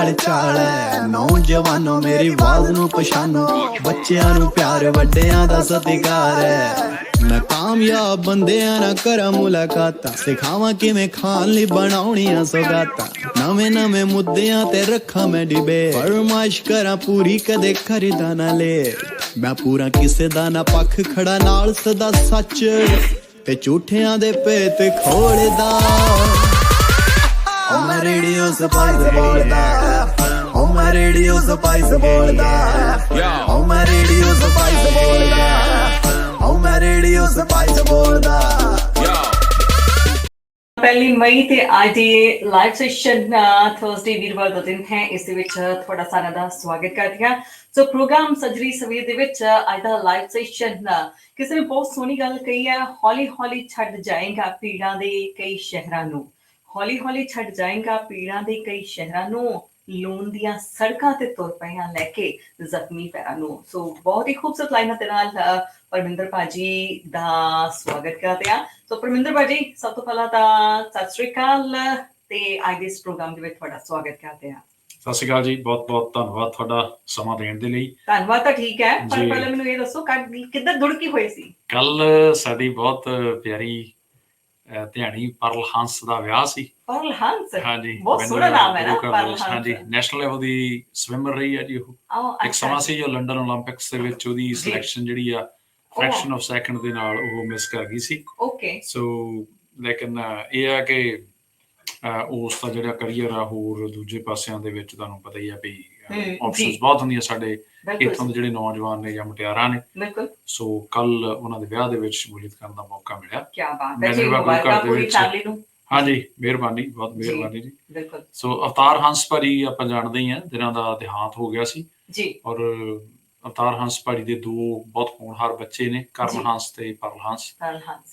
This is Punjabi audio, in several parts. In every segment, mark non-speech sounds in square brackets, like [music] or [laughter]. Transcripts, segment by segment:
ਨਾਲ ਚਾਲ ਨੌਜਵਾਨੋ, ਮੇਰੀ ਆਵਾਜ਼ ਨੂੰ ਪਛਾਨੋ। ਬੱਚਿਆਂ ਨੂੰ ਪਿਆਰ, ਵੱਡਿਆਂ ਦਾ ਸਤਿਕਾਰ ਹੈ। ਮੈਂ ਕਾਮਯਾਬ ਬੰਦਿਆਂ ਨਾਲ ਕਰਾਂ ਮੁਲਾਕਾਤਾਂ। ਸਿਖਾਵਾਂ ਕਿਵੇਂ ਖਾਣ ਲਈ ਬਣਾਉਣੀਆਂ ਸੌਗਾਤਾਂ। ਨਵੇਂ ਨਵੇਂ ਮੁੱਦਿਆਂ ਤੇ ਰੱਖਾਂ ਮੈਂ ਡਿਬੇ ਫਰਮਾਇਸ਼ ਕਰਾਂ ਪੂਰੀ, ਕਦੇ ਖਰੀਦਾ ਨਾ ਲੈ ਮੈਂ ਪੂਰਾ ਕਿਸੇ ਦਾ ਨਾ ਪੱਖ ਖੜਾ ਨਾਲ ਸਦਾ ਸੱਚ। ਤੇ ਝੂਠਿਆਂ ਦੇ ਭੇਤ ਖੋਲਦਾ। ਓ ਮੈਂ ਰੇਡੀਓ ਸਪਾਈਸ ਬੋਲਦਾ। ਮੈਂ ਰੇਡੀਓ ਸਪਾਈਸ ਬੋਲਦਾ ਓ ਮੈਂ ਰੇਡੀਓ ਸਪਾਈਸ ਬੋਲਦਾ ਓ ਮੈਂ ਰੇਡੀਓ ਸਪਾਈਸ ਬੋਲਦਾ ਪਹਿਲੀ ਮਈ ਤੇ ਅੱਜ ਦੀ ਲਾਈਵ ਸੈਸ਼ਨ ਥਰਸਡੇ ਵੀਰਵਾਰ ਦਾ ਦਿਨ ਹੈ। ਇਸ ਦੇ ਵਿੱਚ ਤੁਹਾਡਾ ਸਾਰਿਆਂ ਦਾ ਸਵਾਗਤ ਕਰਦੀ ਹਾਂ। ਸੋ ਪ੍ਰੋਗਰਾਮ ਸਜਰੀ ਸਵੇਰ ਦੇ ਵਿੱਚ ਅੱਜ ਦਾ ਲਾਈਵ ਸੈਸ਼ਨ ਕਿਸੇ ਨੇ ਬਹੁਤ ਸੋਹਣੀ ਗੱਲ ਕਹੀ ਹੈ ਹੌਲੀ ਹੌਲੀ ਛੱਡ ਜਾਏਗਾ ਪੀੜਾਂ ਦੇ ਕਈ ਸ਼ਹਿਰਾਂ ਨੂੰ। ਹੌਲੀ ਹੌਲੀ ਛੱਡ ਜਾਏਗਾ ਪੀੜਾਂ ਦੇ ਕਈ ਸ਼ਹਿਰਾਂ ਨੂੰ। ਲੂਣ ਦੀਆਂ ਸੜਕਾਂ ਤੇ ਤੁਰ ਪਈਆਂ ਲੈ ਕੇ ਜ਼ਖਮੀ ਪੈਰਾਂ ਨੂੰ। ਸੋ ਬਹੁਤ ਹੀ ਖੂਬਸੂਰਤ ਲਾਈਨਾਂ ਦੇ ਨਾਲ ਪਰਮਿੰਦਰ ਭਾਜੀ ਦਾ ਸਵਾਗਤ ਕਰਦੇ ਹਾਂ। ਸੋ ਪਰਮਿੰਦਰ ਭਾਜੀ ਸਭ ਤੋਂ ਪਹਿਲਾਂ ਤਾਂ ਸਤਿ ਸ਼੍ਰੀ ਅਕਾਲ ਤੇ ਅੱਜ ਇਸ ਪ੍ਰੋਗਰਾਮ ਦੇ ਵਿੱਚ ਤੁਹਾਡਾ ਸਵਾਗਤ ਕਰਦੇ ਹਾਂ। ਸਤਿ ਸ਼੍ਰੀ ਅਕਾਲ ਜੀ ਬਹੁਤ ਬਹੁਤ ਧੰਨਵਾਦ ਤੁਹਾਡਾ ਸਮਾਂ ਦੇਣ ਦੇ ਲਈ। ਧੰਨਵਾਦ ਤਾਂ ਠੀਕ ਹੈ ਪਰ। ਪਹਿਲਾਂ ਮੈਨੂੰ ਇਹ ਦੱਸੋ ਕਿੱਦਾਂ ਦੁੜਕੀ ਹੋਈ ਸੀ? ਕੱਲ ਸਾਡੀ ਬਹੁਤ ਪਿਆਰੀ ਧਿਆਣੀ ਪਰਲ ਹੰਸ ਦਾ ਵਿਆਹ ਸੀ। ਪਰਲ ਹੰਸ ਹਾਂਜੀ ਬਹੁਤ ਸੋਹਣਾ ਨਾਮ ਹੈ ਨਾ ਪਰਲ ਹੰਸ ਹਾਂਜੀ ਨੈਸ਼ਨਲ ਲੈਵਲ ਦੀ ਸਵਿਮਰ ਰਹੀ ਹੈ ਜੀ ਉਹ। oh, ਇੱਕ ਸਮਾਂ ਸੀ ਜੋ ਲੰਡਨ 올림픽ਸ ਦੇ ਵਿੱਚ ਉਹਦੀ ਸਿਲੈਕਸ਼ਨ ਜਿਹੜੀ ਆ ਫ੍ਰੈਕਸ਼ਨ ਆਫ ਸੈਕਿੰਡ ਦੇ ਨਾਲ ਉਹ ਮਿਸ ਕਰ ਗਈ ਸੀ। ਓਕੇ ਸੋ ਲੇਕਿਨ ਇਹ ਆ ਕਿ ਉਸ ਦਾ ਜਿਹੜਾ ਕਰੀਅਰ ਆ ਹੋਰ ਦੂਜੇ ਪਾਸਿਆਂ ਦੇ ਵਿੱਚ ਤੁਹਾਨੂੰ ਪਤਾ ਹੀ ਆ ਵੀ ਆਪਸ਼ਨਸ ਬਹੁਤ ਹੁੰਦੀਆਂ ਸਾਡੇ ਇਥੋਂ ਦੇ ਜਿਹੜੇ ਨੌਜਵਾਨ ਨੇ ਜਾਂ ਮੁਟਿਆਰਾਂ ਨੇ। ਬਿਲਕੁਲ। ਸੋ ਕੱਲ ਉਹਨਾਂ ਦੇ ਵਿਆਹ ਦੇ ਵਿੱਚ ਸ਼ਮੂਲੀਅਤ ਕਰਨ ਦਾ ਮੌਕਾ ਮਿਲਿਆ। ਕੀ ਬਾਤ ਹੈ ਜੀ ਮੁਬਾਰਕਾਂ ਪੂਰੀ ਫੈਮਿਲੀ ਨੂੰ। ਹਾਂਜੀ ਮਿਹਰਬਾਨੀ ਬਹੁਤ। ਮਿਹਰਬਾਨੀ ਜੀ। ਬਿਲਕੁਲ। ਸੋ ਅਵਤਾਰ ਹੰਸ ਭਾਜੀ ਆਪਾਂ ਜਾਣਦੇ ਹੀ ਆ ਜਿਨ੍ਹਾਂ ਦਾ ਦੇਹਾਂਤ ਹੋ ਗਿਆ ਸੀ। ਜੀ। ਔਰ ਅਵਤਾਰ ਹੰਸ ਭਾਜੀ ਦੇ ਦੋ ਬਹੁਤ ਹੋਣਹਾਰ ਬੱਚੇ ਨੇ। ਕਰਨ ਹੰਸ ਤੇ ਪਰਲ ਹੰਸ।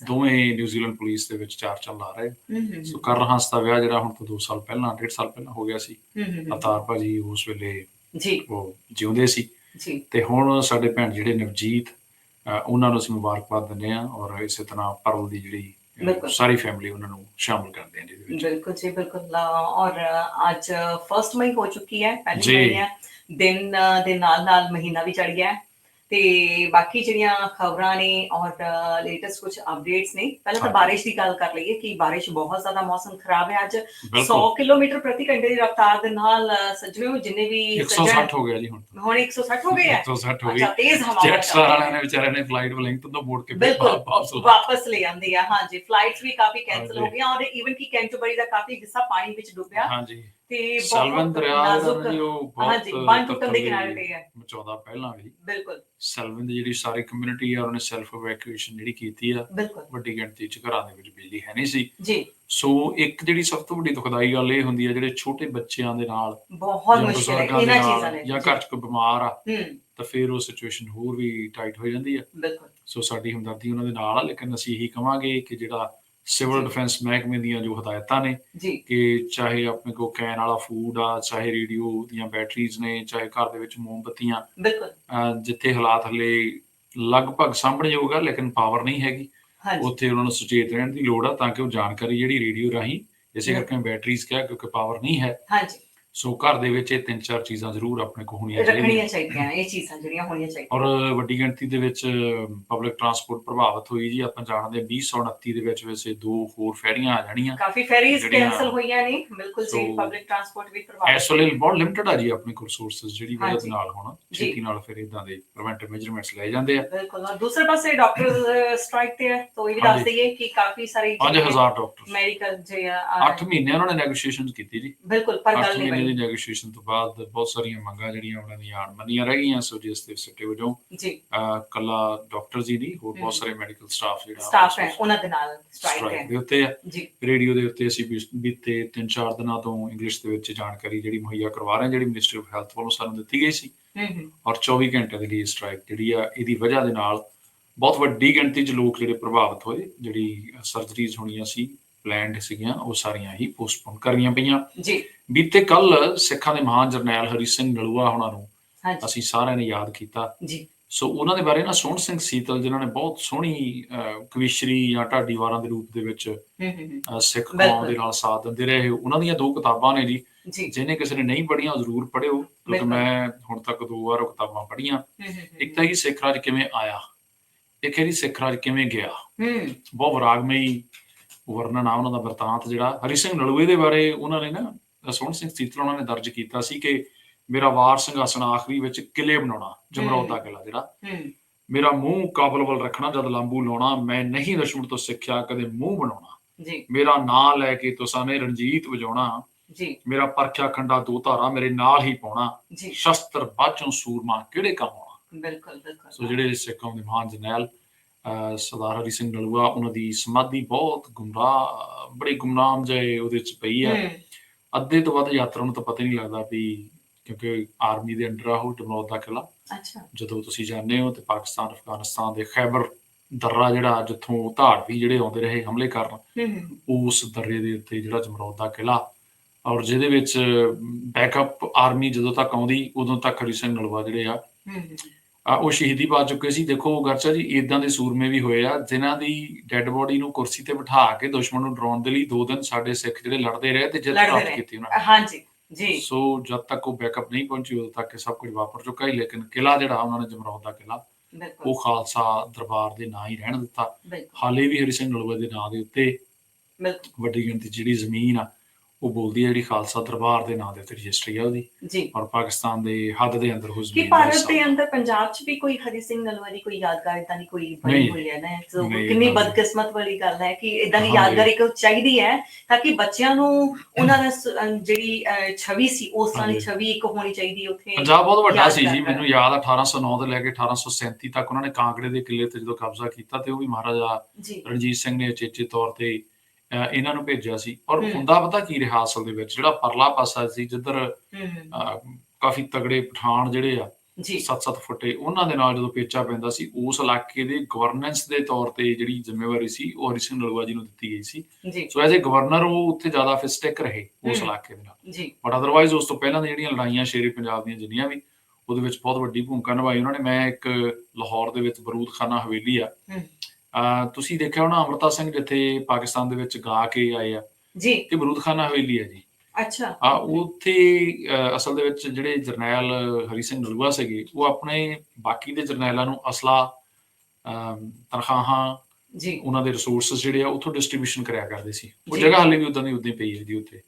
ਦੋਵੇਂ ਨਿਊਜ਼ੀਲੈਂਡ ਪੁਲਿਸ ਦੇ ਵਿੱਚ ਚਾਰ ਚੱਲ ਲਾ ਰਹੇ। ਸੋ ਕਰਨ ਹੰਸ ਦਾ ਵਿਆਹ ਜਿਹੜਾ ਹੁਣ ਤੋਂ 2 ਸਾਲ ਪਹਿਲਾਂ 1.5 ਸਾਲ ਪਹਿਲਾਂ ਹੋ ਗਿਆ ਸੀ। ਅਵਤਾਰ ਭਾਜੀ ਉਸ ਵੇਲੇ ਜੀ। ਉਹ ਜਿਉਂਦੇ ਸੀ। ਜੀ। ਤੇ ਹੁਣ ਸਾਡੇ ਭੈਣ ਜਿਹੜੇ ਨਵਜੀਤ ਉਹਨਾਂ ਨੂੰ ਅਸੀਂ ਮੁਬਾਰਕਬਾਦ ਦਿੰਦੇ ਆ ਔਰ ਇਸੇ ਤਰ੍ਹਾਂ ਪਰਲ ਦੀ ਜਿਹੜੀ ਬਿਲਕੁਲ। ਸਾਰੀ ਫੈਮਿਲੀ ਉਹਨਾਂ ਨੂੰ ਸ਼ਾਮਲ ਕਰਦੇ ਆ ਜਿਹਦੇ ਵਿੱਚ। ਬਿਲਕੁਲ ਜੀ ਬਿਲਕੁਲ। ਔਰ ਅੱਜ 1 ਮਈ ਹੋ ਚੁੱਕੀ ਹੈ ਪਹਿਲੀ ਹੈ। ਦਿਨ ਦੇ ਨਾਲ ਨਾਲ ਮਹੀਨਾ ਵੀ ਚੜ ਗਿਆ ਹੈ। ਤੇ ਬਾਕੀ ਜਿਹੜੀਆਂ ਖਬਰਾਂ ਨੇ ਔਰ ਲੇਟੈਸਟ ਕੁਝ ਅਪਡੇਟਸ ਨੇ ਪਹਿਲਾਂ ਤਾਂ। ਬਾਰਿਸ਼ ਦੀ ਗੱਲ ਕਰ ਲਈਏ ਕਿ ਬਾਰਿਸ਼ ਬਹੁਤ ਜ਼ਿਆਦਾ ਮੌਸਮ ਖਰਾਬ ਹੈ ਅੱਜ। 100 ਬਿਲਕੁਲ ਕਿਲੋਮੀਟਰ ਪ੍ਰਤੀ ਘੰਟੇ ਦੀ ਰਫ਼ਤਾਰ ਦੇ ਨਾਲ ਸੱਜਣੋ ਜਿੰਨੇ ਵੀ 160 ਹੋ ਗਿਆ ਜੀ ਹੁਣ। ਹੁਣ 160 ਹੋ ਹੈ 160 ਹੋ ਅੱਛਾ ਤੇਜ਼ ਹਵਾ ਜੈਟ ਵਾਲਿਆਂ ਨੇ ਵਿਚਾਰਿਆਂ ਨੇ ਫਲਾਈਟ ਵਲਿੰਗਟਨ ਤੋਂ ਮੋੜ ਕੇ ਵਾਪਸ ਲਾ- ਵਾਪਸ ਲੈ ਆਂਦੀ ਆ ਹਾਂਜੀ। ਫਲਾਈਟਸ ਵੀ ਕਾਫੀ ਕੈਨਸਲ ਹੋ। ਗਈਆਂ ਔਰ ਇਵਨ ਕਿ ਕੈਂਟਰਬਰੀ ਦਾ ਕਾਫੀ ਹਿੱਸਾ ਪਾਣੀ ਵਿੱਚ ਡੁੱਬਿਆ ਹਾਂਜੀ। ਤੇ ਜਿਹੜਾ ਨਾਜ਼ੁਕ ਨਾ ਜੀ ਬਹੁਤ ਹਾਂਜੀ ਬੰਨ ਟੁੱਟਣ ਦੇ ਕਿਨਾਰੇ ਤੇ ਹੈ ਮਚਾਉਂਦਾ ਪਹਿਲਾਂ ਵੀ। ਬਿਲਕੁਲ। ਸੈਲਵਨ ਦੀ ਜਿਹੜੀ ਸਾਰੀ ਕਮਿਊਨਿਟੀ ਆ ਉਹਨੇ ਸੈਲਫ ਇਵੈਕੂਏਸ਼ਨ ਜਿਹੜੀ ਕੀਤੀ ਆ ਵੱਡੀ ਗਿਣਤੀ ਚ ਘਰਾਂ ਦੇ ਵਿੱਚ ਬਿਜਲੀ ਹੈ ਨਹੀਂ ਸੀ। ਜੀ। ਸੋ ਇੱਕ ਜਿਹੜੀ ਸਭ ਤੋਂ ਵੱਡੀ ਦੁਖਦਾਈ ਗੱਲ ਇਹ ਹੁੰਦੀ ਆ ਜਿਹੜੇ ਛੋਟੇ ਬੱਚਿਆਂ ਦੇ ਨਾਲ ਬਹੁਤ ਮੁਸ਼ਕਿਲ ਹੈ ਦੇ ਇਹਨਾਂ ਚੀਜ਼ਾਂ ਨੇ ਜਾਂ ਘਰ ਚ ਕੋਈ ਬਿਮਾਰ ਆ ਤਾਂ ਫਿਰ ਉਹ ਸਿਚੁਏਸ਼ਨ ਹੋਰ ਵੀ ਟਾਈਟ ਹੋ ਜਾਂਦੀ ਆ। ਬਿਲਕੁਲ। ਸੋ ਸਾਡੀ ਹਮਦਰਦੀ ਉਹਨਾਂ ਦੇ ਨਾਲ ਆ ਲੇਕਿਨ ਅਸੀਂ ਇਹੀ ਕਵਾਂਗੇ ਕਿ ਜਿਹੜਾ ਸਿਵਲ। ਡਿਫੈਂਸ ਮਹਿਕਮੇ ਦੀਆਂ ਜੋ ਹਦਾਇਤਾਂ ਨੇ ਕਿ ਚਾਹੇ ਆਪਣੇ ਕੋ ਕੈਨ ਵਾਲਾ ਫੂਡ ਆ ਚਾਹੇ ਰੇਡੀਓ ਦੀਆਂ ਬੈਟਰੀਜ਼ ਨੇ ਚਾਹੇ ਘਰ ਦੇ ਵਿੱਚ ਮੋਮਬੱਤੀਆਂ ਬਿਲਕੁਲ। ਜਿੱਥੇ ਹਾਲਾਤ ਹਲੇ ਲਗਭਗ ਸਾਂਭਣਯੋਗ ਆ ਲੇਕਿਨ ਪਾਵਰ ਨਹੀਂ ਹੈਗੀ। ਉੱਥੇ ਉਹਨਾਂ ਨੂੰ ਸੁਚੇਤ ਰਹਿਣ ਦੀ ਲੋੜ ਆ ਤਾਂ ਕਿ ਉਹ ਜਾਣਕਾਰੀ ਜਿਹੜੀ ਰੇਡੀਓ ਰਾਹੀਂ ਇਸੇ। ਕਰਕੇ ਬੈਟਰੀਜ਼ ਕਿਹਾ ਕਿਉਂਕਿ ਪਾਵਰ ਨਹੀਂ ਹੈ। ਹਾਂਜੀ। ਸੋ ਘਰ ਦੇ ਵਿੱਚ ਇਹ ਤਿੰਨ ਚਾਰ ਚੀਜ਼ਾਂ ਜ਼ਰੂਰ ਆਪਣੇ ਕੋ ਹੋਣੀਆਂ ਚਾਹੀਦੀਆਂ। ਰੱਖਣੀਆਂ ਚਾਹੀਦੀਆਂ ਇਹ ਚੀਜ਼ਾਂ ਜਿਹੜੀਆਂ ਹੋਣੀਆਂ ਚਾਹੀਦੀਆਂ। ਔਰ ਵੱਡੀ ਗਿਣਤੀ ਦੇ ਵਿੱਚ ਪਬਲਿਕ ਟਰਾਂਸਪੋਰਟ ਪ੍ਰਭਾਵਿਤ ਹੋਈ ਜੀ। ਆਪਾਂ ਜਾਣਦੇ ਹਾਂ 2029 ਦੇ ਵਿੱਚ ਵੈਸੇ ਦੋ ਹੋਰ ਫੈਰੀਆਂ ਆ ਜਾਣੀਆਂ। ਕਾਫੀ ਫੈਰੀਜ਼ ਕੈਨਸਲ ਹੋਈਆਂ ਨੇ। ਬਿਲਕੁਲ ਜੀ ਪਬਲਿਕ ਟਰਾਂਸਪੋਰਟ ਵੀ ਪ੍ਰਭਾਵਿਤ ਵੇਲੇ ਬਹੁਤ ਲਿਮਟਿਡ ਆ ਜੀ ਆਪਣੇ ਕੋਲ ਸੋਰਸਸ ਜਿਹੜੀ ਵਜ੍ਹਾ ਨਾਲ ਹੁਣ। ਛੇਤੀ ਨਾਲ ਫਿਰ ਇਦਾਂ ਦੇ ਪ੍ਰੀਵੈਂਟਿਵ ਮੈਜਰਮੈਂਟਸ ਲਏ ਜਾਂਦੇ ਆ। ਬਿਲਕੁਲ। ਔਰ ਦੂਸਰੇ ਪਾਸੇ ਡਾਕਟਰ ਸਟ੍ਰਾਈਕ ਤੇ ਹੈ। ਤਾਂ ਇਹ ਵੀ ਦੱਸ। ਦਈਏ ਕਿ ਕਾਫੀ ਸਾਰੇ 5000 ਡਾਕਟਰ ਮੈਡੀਕਲ ਜੇ 8 ਮਹੀਨੇ ਉਹਨਾਂ ਨੇ ਨੈਗੋਸ਼ੀਏਸ਼ਨਸ ਕੀਤੀ ਜੀ। ਬਿਲਕੁਲ ਪਰ 8 ਗੱਲ ਨਹੀਂ ਦੀ ਨੈਗੋਸ਼ੀਏਸ਼ਨ ਤੋਂ ਬਾਅਦ ਬਹੁਤ ਸਾਰੀਆਂ ਮੰਗਾਂ ਜਿਹੜੀਆਂ ਉਹਨਾਂ ਦੀਆਂ ਅਣਮੰਨੀਆਂ ਰਹਿ ਗਈਆਂ ਸੋ ਜਿਸ ਦੇ ਸਿੱਟੇ ਵਜੋਂ ਜੀ। ਕੱਲਾ ਡਾਕਟਰ ਜੀ ਨਹੀਂ ਹੋਰ। ਬਹੁਤ ਸਾਰੇ ਮੈਡੀਕਲ ਸਟਾਫ ਜਿਹੜਾ ਸਟਾਫ ਹੈ ਉਹਨਾਂ ਦੇ ਨਾਲ ਸਟ੍ਰਾਈਕ ਹੈ। ਦੇ ਉੱਤੇ ਜੀ। ਰੇਡੀਓ ਦੇ ਉੱਤੇ ਅਸੀਂ ਬੀਤੇ 3-4 ਦਿਨਾਂ ਤੋਂ ਇੰਗਲਿਸ਼ ਦੇ ਵਿੱਚ ਜਾਣਕਾਰੀ ਜਿਹੜੀ ਮੁਹੱਈਆ ਕਰਵਾ ਰਹੇ ਹਾਂ ਜਿਹੜੀ ਮਿਨਿਸਟਰੀ ਆਫ ਹੈਲਥ ਵੱਲੋਂ ਸਾਨੂੰ ਦਿੱਤੀ ਗਈ ਸੀ। ਹੂੰ ਹੂੰ। ਔਰ 24 ਘੰਟੇ ਦੇ ਲਈ ਸਟ੍ਰਾਈਕ ਜਿਹੜੀ ਆ ਇਹਦੀ ਵਜ੍ਹਾ ਦੇ ਨਾਲ ਬਹੁਤ ਵੱਡੀ ਗਿਣਤੀ 'ਚ ਲੋਕ ਜਿਹੜੇ ਪ੍ਰਭਾਵਿਤ ਹੋਏ ਜਿਹੜੀ ਸਰਜਰੀਜ਼ ਹੋਣੀਆਂ ਸੀ ਪਲਾਨਡ ਸੀਗੀਆਂ ਉਹ ਸਾਰੀਆਂ ਹੀ ਪੋਸਟਪੋਨ ਕਰੀਆਂ ਪਈਆਂ। ਜੀ। ਬੀਤੇ ਕੱਲ ਸਿੱਖਾਂ ਦੇ ਮਹਾਨ ਜਰਨੈਲ ਹਰੀ ਸਿੰਘ ਨਲੂਆ ਉਹਨਾਂ ਨੂੰ ਅਸੀਂ ਸਾਰਿਆਂ ਨੇ ਯਾਦ ਕੀਤਾ। ਜੀ। ਸੋ ਉਹਨਾਂ ਦੇ ਬਾਰੇ ਨਾ ਸੋਹਣ ਸਿੰਘ ਸੀਤਲ ਜਿਨ੍ਹਾਂ ਨੇ ਬਹੁਤ ਸੋਹਣੀ ਕਵਿਸ਼ਰੀ ਜਾਂ ਢਾਡੀ ਵਾਰਾਂ ਦੇ ਰੂਪ ਦੇ ਵਿੱਚ ਹੂੰ ਹੂੰ ਹੂੰ। ਸਿੱਖ। ਕੌਮ ਦੇ ਨਾਲ ਸਾਥ ਦਿੰਦੇ ਰਹੇ। ਉਹਨਾਂ ਦੀਆਂ ਦੋ ਕਿਤਾਬਾਂ ਨੇ ਜੀ। ਜਿਹਨੇ ਕਿਸੇ ਨੇ ਨਹੀਂ ਪੜ੍ਹੀਆਂ ਜ਼ਰੂਰ ਪੜ੍ਹਿਓ ਕਿਉਂਕਿ। ਮੈਂ ਹੁਣ ਤੱਕ ਦੋ ਵਾਰ ਉਹ ਕਿਤਾਬਾਂ ਪੜ੍ਹੀਆਂ। ਹੂੰ ਹੂੰ ਹੂੰ। ਇੱਕ ਤਾਂ ਇਹ ਸਿੱਖ ਰਾਜ ਕਿਵੇਂ ਆਇਆ? ਇੱਕ ਇਹਦੀ ਸਿੱਖ ਰਾਜ ਕਿਵੇਂ ਗਿਆ? ਹੂੰ। ਬਹੁਤ ਵਿਰਾਗਮਈ ਵਰਣਨ ਆ ਉਹਨਾਂ ਦਾ ਵਰਤਾਂਤ ਜਿਹੜਾ ਹਰੀ ਸਿੰਘ ਨਲੂਏ ਦੇ ਬਾਰੇ ਉਹਨਾਂ ਨੇ ਨਾ ਸੋਹਣ ਸਿੰਘ ਸੀਤਲ ਉਹਨਾਂ ਨੇ ਦਰਜ ਕੀਤਾ ਸੀ ਕਿ ਮੇਰਾ ਵਾਰ ਸਿੰਘਾਸਣ ਆਖਰੀ ਵਿੱਚ ਕਿਲੇ ਬਣਾਉਣਾ ਜਮਰੌਦ ਦਾ ਕਿਲਾ ਜਿਹੜਾ। ਮੇਰਾ ਮੂੰਹ ਕਾਬਲ ਵੱਲ ਰੱਖਣਾ ਜਦ ਲਾਂਬੂ ਲਾਉਣਾ ਮੈਂ ਨਹੀਂ ਦੁਸ਼ਮਣ ਤੋਂ ਸਿੱਖਿਆ ਕਦੇ ਮੂੰਹ ਬਣਾਉਣਾ। ਜੀ। ਮੇਰਾ ਨਾਂ ਲੈ ਕੇ ਤੁਸਾਂ ਨੇ ਰਣਜੀਤ ਵਜਾਉਣਾ। ਜੀ। ਮੇਰਾ ਪਰਖਿਆ ਖੰਡਾ ਦੋ ਧਾਰਾ ਮੇਰੇ ਨਾਲ ਹੀ ਪਾਉਣਾ। ਜੀ। ਸ਼ਸਤਰ ਬਾਝੋਂ ਸੂਰਮਾ ਕਿਹੜੇ ਕੰਮ ਆਉਣਾ? ਬਿਲਕੁਲ ਬਿਲਕੁਲ। ਸੋ ਜਿਹੜੇ ਸਿੱਖਾਂ ਦੇ ਮਹਾਨ ਜਰਨੈਲ ਅਹ ਸਰਦਾਰ ਹਰੀ ਸਿੰਘ ਨਲੂਆ ਉਹਨਾਂ ਦੀ ਸਮਾਧੀ ਬਹੁਤ ਗੁੰਮਰਾਹ ਬੜੀ ਗੁੰਮਨਾਮ ਜਿਹੇ ਉਹਦੇ ਚ ਪਈ ਹੂੰ। ਅੱਧੇ ਤੋਂ ਵੱਧ ਯਾਤਰਾ ਨੂੰ ਤਾਂ ਪਤਾ ਹੀ ਨਹੀਂ ਲੱਗਦਾ ਵੀ ਕਿਉਂਕਿ ਆਰਮੀ ਦੇ ਅੰਡਰ ਆ ਉਹ ਜਮਰੌਦ ਦਾ ਕਿਲਾ ਅੱਛਾ। ਜਦੋਂ ਤੁਸੀਂ ਜਾਂਦੇ ਹੋ ਤੇ ਪਾਕਿਸਤਾਨ ਅਫਗਾਨਿਸਤਾਨ ਦੇ ਖੈਬਰ ਦਰਰਾ ਜਿਹੜਾ ਜਿੱਥੋਂ ਧਾੜਵੀ ਜਿਹੜੇ ਆਉਂਦੇ ਰਹੇ ਹਮਲੇ ਕਰਨ ਉਸ ਦਰਰੇ ਦੇ ਉੱਤੇ ਜਿਹੜਾ ਜਮਰੌਦ ਦਾ ਕਿਲਾ ਔਰ ਜਿਹਦੇ ਵਿੱਚ ਬੈਕਅਪ ਆਰਮੀ ਜਦੋਂ ਤੱਕ ਆਉਂਦੀ ਉਦੋਂ ਤੱਕ ਹਰੀ ਸਿੰਘ ਨਲੂਆ ਜਿਹੜੇ ਆ ਹੂੰ ਹੂੰ। ਆ, ਉਹ ਸ਼ਹੀਦੀ ਪਾ ਚੁੱਕੇ ਸੀ। ਦੇਖੋ ਗਰਚਾ ਜੀ ਇਦਾਂ ਦੇ ਸੂਰਮੇ ਵੀ ਹੋਏ ਆ ਜਿਨ੍ਹਾਂ ਦੀ ਡੈੱਡ ਬੋਡੀ ਨੂੰ ਕੁਰਸੀ ਤੇ ਬਿਠਾ ਕੇ ਦੁਸ਼ਮਣ ਨੂੰ ਡਰਾਉਣ ਦੇ ਲਈ ਦੋ ਦਿਨ ਸਾਡੇ ਸਿੱਖ ਜਿਹੜੇ ਲੜਦੇ ਰਹੇ ਤੇ ਜਿੱਤ ਪ੍ਰਾਪਤ। ਕੀਤੀ ਉਹਨਾਂ ਨੇ। ਹਾਂਜੀ ਜੀ। ਸੋ ਜਦ ਤੱਕ ਉਹ ਬੈਕਅਪ ਨਹੀਂ ਪਹੁੰਚੀ ਉਦੋਂ ਤੱਕ ਸਭ ਕੁਝ ਵਾਪਰ ਚੁੱਕਾ ਹੀ ਲੇਕਿਨ ਕਿਲਾ ਜਿਹੜਾ ਉਹਨਾਂ ਨੇ ਜਮਰੌਦ ਦਾ ਕਿਲਾ ਉਹ ਖਾਲਸਾ ਦਰਬਾਰ ਦੇ ਨਾਂ ਹੀ ਰਹਿਣ ਦਿੱਤਾ। ਹਾਲੇ ਵੀ ਹਰੀ ਸਿੰਘ ਨਲੂਆ ਦੇ ਨਾਂ ਦੇ ਉੱਤੇ ਵੱਡੀ ਗਿਣਤੀ ਜਿਹੜੀ ਜ਼ਮੀਨ ਆ ਉਹ ਬੋਲਦੀ ਹੈ ਜਿਹੜੀ ਖਾਲਸਾ ਦਰਬਾਰ ਦੇ ਨਾਂ ਦੇ ਉੱਤੇ ਰਜਿਸਟਰੀ ਆ ਉਹਦੀ ਜੀ ਔਰ ਪਾਕਿਸਤਾਨ ਦੇ ਹੱਦ ਦੇ ਅੰਦਰ ਉਹ ਕਿ ਭਾਰਤ ਦੇ ਅੰਦਰ ਪੰਜਾਬ 'ਚ ਵੀ ਕੋਈ ਹਰੀ ਸਿੰਘ ਨਲਵਾ ਦੀ ਕੋਈ ਯਾਦਗਾਰ ਇਦਾਂ ਦੀ ਕੋਈ ਬਣੀ। ਹੋਈ ਹੈ ਨਾ ਸੋ ਕਿੰਨੀ। ਬਦਕਿਸਮਤ ਵਾਲੀ ਗੱਲ ਹੈ ਕਿ ਇਦਾਂ ਦੀ। ਯਾਦਗਾਰ ਇੱਕ ਚਾਹੀਦੀ ਹੈ ਤਾਂ ਕਿ ਬੱਚਿਆਂ ਨੂੰ ਉਹਨਾਂ ਦਾ ਜਿਹੜੀ ਛਵੀ ਸੀ ਉਸ ਤਰ੍ਹਾਂ ਦੀ। ਛਵੀ ਇੱਕ ਹੋਣੀ ਚਾਹੀਦੀ ਹੈ ਉੱਥੇ ਪੰਜਾਬ ਬਹੁਤ ਵੱਡਾ ਸੀ ਜੀ। ਮੈਨੂੰ ਯਾਦ ਆ 1809 ਤੋਂ ਲੈ ਕੇ 1837 ਤੱਕ ਉਹਨਾਂ ਨੇ ਕਾਂਗੜੇ ਦੇ ਕਿਲੇ ਤੇ ਜਦੋਂ ਕਬਜ਼ਾ ਕੀਤਾ ਤੇ ਉਹ ਵੀ ਮਹਾਰਾਜਾ ਰਣਜੀਤ ਸਿੰਘ ਨੇ ਉਚੇਚੇ ਤੌਰ ਤੇ ਇਹਨਾਂ ਨੂੰ ਭੇਜਿਆ ਸੀ। ਔਰ। ਹੁੰਦਾ ਪਤਾ ਕੀ ਰਿਹਾ ਅਸਲ ਦੇ ਵਿੱਚ? ਜਿਹੜਾ ਪਰਲਾ ਪਾਸਾ ਸੀ ਜਿੱਧਰ ਕਾਫੀ ਤਗੜੇ ਪਠਾਨ ਜਿਹੜੇ ਆ ਜੀ। 7-7 ਫੁੱਟੇ ਉਹਨਾਂ ਦੇ ਨਾਲ ਜਦੋਂ ਪੇਚਾ ਪੈਂਦਾ ਸੀ ਉਸ ਇਲਾਕੇ ਦੇ ਗਵਰਨੈਂਸ ਦੇ ਤੌਰ ਤੇ ਜਿਹੜੀ ਜ਼ਿੰਮੇਵਾਰੀ ਸੀ ਉਹ ਹਰੀ ਸਿੰਘ ਨਲੂਆ ਜੀ ਨੂੰ ਦਿੱਤੀ ਗਈ ਸੀ। ਸੋ ਐਜ਼ ਏ ਗਵਰਨਰ ਉਹ ਉੱਥੇ ਜ਼ਿਆਦਾ ਫਿਰ ਸਟਿਕ ਰਹੇ ਉਸ। ਇਲਾਕੇ ਦੇ ਨਾਲ। ਜੀ। ਬਟ ਅਦਰਵਾਈਜ਼ ਉਸ ਤੋਂ ਪਹਿਲਾਂ ਦੀਆਂ ਜਿਹੜੀਆਂ ਲੜਾਈਆਂ ਸ਼ੇਰੇ ਪੰਜਾਬ ਦੀਆਂ ਜਿੰਨੀਆਂ ਵੀ ਉਹਦੇ ਵਿੱਚ ਬਹੁਤ ਵੱਡੀ ਭੂਮਿਕਾ ਨਿਭਾਈ ਉਹਨਾਂ ਨੇ। ਮੈਂ ਇੱਕ ਲਾਹੌਰ ਦੇ ਵਿੱਚ ਬਰੂਦਖਾਨਾ ਹਵੇਲੀ ਆ। ਤੁਸੀਂ ਦੇਖਿਆ ਹੋਣਾ ਅਮਰਤਾ ਸਿੰਘ ਜਿੱਥੇ ਪਾਕਿਸਤਾਨ ਦੇ ਵਿੱਚ ਗਾ ਕੇ ਆਏ ਆ ਜੀ। ਇਹ ਬਰੂਦਖਾਨਾ ਹਵੇਲੀ ਹੈ ਜੀ। ਅੱਛਾ। ਆ ਉੱਥੇ ਅਸਲ ਦੇ ਵਿੱਚ ਜਿਹੜੇ ਜਰਨੈਲ ਹਰੀ ਸਿੰਘ ਨਲੂਆ ਸੀਗੇ ਉਹ ਆਪਣੇ ਬਾਕੀ ਦੇ ਜਰਨੈਲਾਂ ਨੂੰ ਅਸਲਾ ਤਨਖਾਹਾਂ ਜੀ। ਉਹਨਾਂ ਦੇ ਰਿਸੋਰਸਸ ਜਿਹੜੇ ਆ ਉੱਥੋਂ ਡਿਸਟ੍ਰੀਬਿਊਸ਼ਨ ਕਰਿਆ ਕਰਦੇ ਸੀ। ਉਹ। ਜਗ੍ਹਾ ਹਾਲੇ ਵੀ ਉਦਾਂ ਦੀ ਉਦਾਂ ਹੀ ਪਈ ਹੈ ਜੀ ਉੱਥੇ।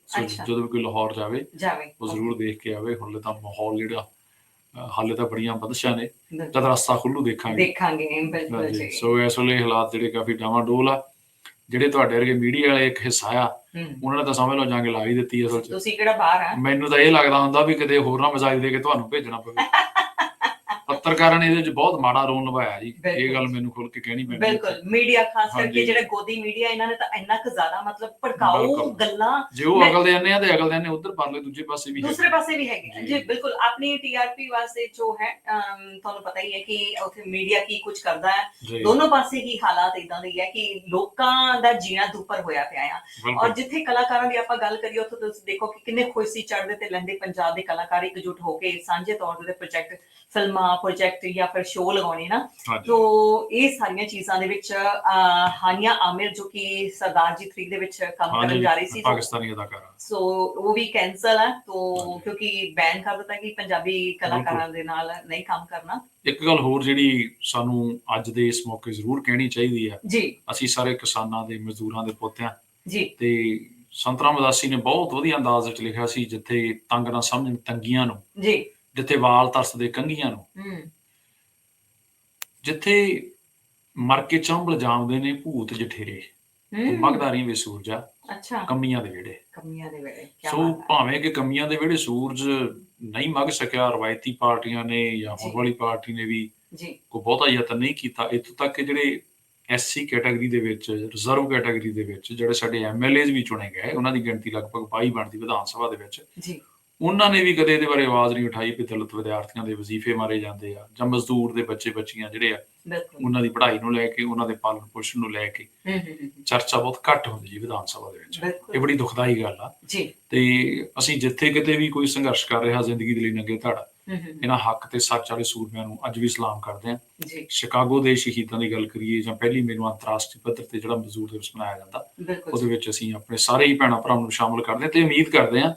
ਜਦੋਂ ਵੀ ਕੋਈ ਲਾਹੌਰ ਜਾਵੇ ਜਾਵੇ। ਉਹ ਜ਼ਰੂਰ ਦੇਖ ਕੇ ਆਵੇ। ਹੁਣੇ ਤਾਂ ਮਾਹੌਲ ਜਿਹੜਾ ਹਾਲੇ ਤਾਂ ਬੜੀਆਂ ਬਦਸ਼ਾਂ ਨੇ। ਜਦ ਰਸਤਾ ਖੁੱਲੂ ਦੇਖਾਂਗੇ। ਦੇਖਾਂਗੇ ਬਿਲਕੁਲ ਜੀ ਸੋ ਇਸ ਵੇਲੇ ਹਾਲਾਤ ਜਿਹੜੇ ਕਾਫੀ ਡਾਵਾਂਡੋਲ ਆ। ਜਿਹੜੇ ਤੁਹਾਡੇ ਵਰਗੇ ਮੀਡੀਆ ਵਾਲੇ ਇੱਕ ਹਿੱਸਾ ਆ ਉਹਨਾਂ ਨੇ ਤਾਂ ਸਮਝ ਲਓ ਜੰਗ ਲਾ ਹੀ ਦਿੱਤੀ ਅਸਲ 'ਚ। ਤੁਸੀਂ ਕਿਹੜਾ ਬਾਹਰ ਆ? ਮੈਨੂੰ ਤਾਂ ਇਹ ਲੱਗਦਾ ਹੁੰਦਾ ਵੀ ਕਿਤੇ ਹੋਰ ਨਾ ਮਜ਼ਾਕ ਦੇ ਕੇ ਤੁਹਾਨੂੰ ਭੇਜਣਾ ਪਵੇ। ਪੱਤਰਕਾਰਾਂ ਨੇ ਇਹਦੇ ਵਿੱਚ ਬਹੁਤ ਮਾੜਾ ਰੋਲ ਨਿਭਾਇਆ ਜੀ ਇਹ। ਗੱਲ ਮੈਨੂੰ ਖੁੱਲ ਕੇ ਕਹਿਣੀ ਪੈਣੀ ਬਿਲਕੁਲ ਮੀਡੀਆ ਖਾਸ ਕਰਕੇ। ਜਿਹੜਾ ਗੋਦੀ ਮੀਡੀਆ ਇਹਨਾਂ ਨੇ ਤਾਂ ਇੰਨਾ ਕੁ ਜ਼ਿਆਦਾ ਮਤਲਬ ਭੜਕਾਊ। ਗੱਲਾਂ ਜੇ ਉਹ ਅਕਲ ਦੇ ਆਨੇ ਆ ਤੇ ਅਕਲ ਦੇ ਆਨੇ ਉਧਰ ਪਰਲੇ ਦੂਜੇ ਪਾਸੇ ਵੀ ਹੈ ਦੂਸਰੇ ਪਾਸੇ ਵੀ ਹੈਗੇ। ਜੀ। ਬਿਲਕੁਲ ਆਪਣੀ ਟੀਆਰਪੀ ਵਾਸਤੇ ਜੋ ਹੈ ਤੁਹਾਨੂੰ ਪਤਾ ਹੀ ਹੈ ਕਿ ਉੱਥੇ ਮੀਡੀਆ ਕੀ ਕੁਝ ਕਰਦਾ ਹੈ ਦੋਨੋਂ ਪਾਸੇ ਹੀ ਹਾਲਾਤ ਇਦਾਂ ਦੇ ਹੈ ਕਿ ਲੋਕਾਂ ਦਾ ਜੀਣਾ ਦੁੱਪਰ ਹੋਇਆ ਪਿਆ ਆ ਔਰ ਜਿੱਥੇ ਕਲਾਕਾਰਾਂ ਦੀ ਆਪਾਂ ਗੱਲ ਕਰੀਏ ਉੱਥੇ ਤੁਸੀਂ ਦੇਖੋ ਕਿ ਕਿੰਨੇ ਖੁਸ਼ੀ ਚੜ੍ਹਦੇ ਤੇ ਲੈਂਦੇ ਪੰਜਾਬ ਦੇ ਕਲਾਕਾਰ ਇਕਜੁੱਟ ਹੋ ਕੇ ਸਾਂਝੇ ਤੌਰ ਤੇ ਪ੍ਰੋਜੈਕਟ ਫਿਲਮਾਂ ਪ੍ਰੋਜੈਕਟ ਜਾਂ ਫਿਰ ਸ਼ੋਅ ਲਗਾਉਣੇ ਨਾ ਤੋ ਇਹ ਸਾਰੀਆਂ ਚੀਜ਼ਾਂ ਦੇ ਵਿੱਚ ਹਾਨੀਆ ਆਮਿਰ ਜੋ ਕਿ ਸਰਦਾਰ ਜੀ 3 ਦੇ ਵਿੱਚ ਕੰਮ ਕਰਨ ਜਾ ਰਹੀ ਸੀ ਪਾਕਿਸਤਾਨੀ ਅਦਾਕਾਰਾ। ਸੋ ਉਹ ਵੀ ਕੈਨਸਲ ਹੈ ਤੋ। ਕਿਉਂਕਿ ਬੈਨ ਕਰ ਦਿੱਤਾ ਕਿ ਪੰਜਾਬੀ ਕਲਾਕਾਰਾਂ ਦੇ ਨਾਲ ਨਹੀਂ ਕੰਮ ਕਰਨਾ। ਇੱਕ ਗੱਲ ਹੋਰ ਜਿਹੜੀ ਸਾਨੂੰ ਅੱਜ ਦੇ ਇਸ ਮੌਕੇ ਜ਼ਰੂਰ ਕਹਿਣੀ ਚਾਹੀਦੀ ਆ। ਜੀ। ਅਸੀਂ ਸਾਰੇ ਕਿਸਾਨਾਂ ਦੇ ਮਜ਼ਦੂਰਾਂ ਦੇ ਪੁੱਤ ਆ ਜੀ। ਤੇ ਸੰਤਰਾ ਮਦਾਸੀ ਨੇ ਬਹੁਤ ਵਧੀਆ ਅੰਦਾਜ਼ ਵਿੱਚ ਲਿਖਿਆ ਸੀ ਜਿੱਥੇ ਤੰਗ ਨਾ ਸਮਝਣ ਤੰਗੀਆਂ ਨੂੰ। ਜੀ। ਜਿੱਥੇ ਵਾਲ ਤਰਸਦੇ ਕੰਘੀਆਂ ਨੂੰ। ਹੂੰ। ਜਿੱਥੇ ਮਰ ਕੇ ਚੰਬਲ ਜਾਮਦੇ ਨੇ ਭੂਤ ਜਠੇਰੇ। ਮਗਦਾਰੀ ਵੇ ਸੂਰਜਾ ਅੱਛਾ। ਕਮੀਆਂ ਦੇ ਵਿਹੜੇ। ਕਮੀਆਂ ਦੇ ਕੀ ਸੋ ਭਾਵੇਂ ਕਿ ਕਮੀਆਂ ਦੇ ਵਿਹੜੇ ਸੂਰਜ ਨਹੀਂ ਮਗ ਸਕਿਆ ਰਵਾਇਤੀ ਪਾਰਟੀਆਂ ਨੇ ਜਾਂ ਹੁਣ। ਵਾਲੀ ਪਾਰਟੀ ਨੇ ਵੀ ਜੀ। ਕੋਈ ਬਹੁਤਾ ਯਤਨ ਨਹੀਂ ਕੀਤਾ। ਇੱਥੋਂ ਤੱਕ ਕਿ ਜਿਹੜੇ ਐਸਸੀ ਕੈਟਾਗਰੀ ਦੇ ਵਿੱਚ ਰਿਜ਼ਰਵ ਕੈਟਾਗਰੀ ਦੇ ਵਿੱਚ ਜਿਹੜੇ ਸਾਡੇ ਐਮਐਲਏਜ਼ ਵੀ ਚੁਣੇ ਗਏ ਉਹਨਾਂ ਦੀ ਗਿਣਤੀ ਲਗਭਗ 22 ਬਣਦੀ ਵਿਧਾਨ ਸਭਾ ਦੇ ਵਿੱਚ। ਜੀ। ਉਹਨਾਂ ਨੇ ਵੀ ਕਦੇ ਇਹਦੇ ਬਾਰੇ ਆਵਾਜ਼ ਨਹੀਂ ਉਠਾਈ ਕਿ ਦਲਿਤ ਵਿਦਿਆਰਥੀਆਂ ਦੇ ਵਜ਼ੀਫੇ ਮਾਰੇ ਜਾਂਦੇ ਆ ਜਾਂ ਮਜ਼ਦੂਰ ਦੇ ਬੱਚੇ ਬੱਚੀਆਂ ਜਿਹੜੇ ਆ ਉਹਨਾਂ ਦੀ ਪੜ੍ਹਾਈ ਨੂੰ ਲੈ ਕੇ ਉਹਨਾਂ ਦੇ ਪਾਲਣ ਪੋਸ਼ਣ ਨੂੰ ਲੈ ਕੇ ਚਰਚਾ ਬਹੁਤ ਘੱਟ ਹੁੰਦੀ ਜੀ ਵਿਧਾਨ ਸਭਾ ਦੇ ਵਿੱਚ। ਇਹ ਬੜੀ ਦੁਖਦਾਈ ਗੱਲ ਆ। ਜੀ। ਤੇ ਅਸੀਂ ਜਿੱਥੇ ਕਿਤੇ ਵੀ ਕੋਈ ਸੰਘਰਸ਼ ਕਰ ਰਿਹਾ ਜ਼ਿੰਦਗੀ ਦੇ ਲਈ ਨੰਗੇ ਧੜ ਇਹਨਾਂ ਹੱਕ ਤੇ ਸੱਚ ਵਾਲੇ ਸੂਰਮਿਆਂ ਨੂੰ ਅੱਜ ਵੀ ਸਲਾਮ ਕਰਦੇ ਹਾਂ। ਜੀ। ਸ਼ਿਕਾਗੋ ਦੇ ਸ਼ਹੀਦਾਂ ਦੀ ਗੱਲ ਕਰੀਏ ਜਾਂ ਪਹਿਲੀ ਮੈਨੂੰ ਅੰਤਰਰਾਸ਼ਟਰੀ ਪੱਧਰ ਤੇ ਜਿਹੜਾ ਮਜ਼ਦੂਰ ਦਿਵਸ ਮਨਾਇਆ ਜਾਂਦਾ ਉਹਦੇ ਵਿੱਚ ਅਸੀਂ ਆਪਣੇ ਸਾਰੇ ਹੀ ਭੈਣਾਂ ਭਰਾਵਾਂ ਨੂੰ ਸ਼ਾਮਲ ਕਰਦੇ ਤੇ ਉਮੀਦ ਕਰਦੇ ਹਮ।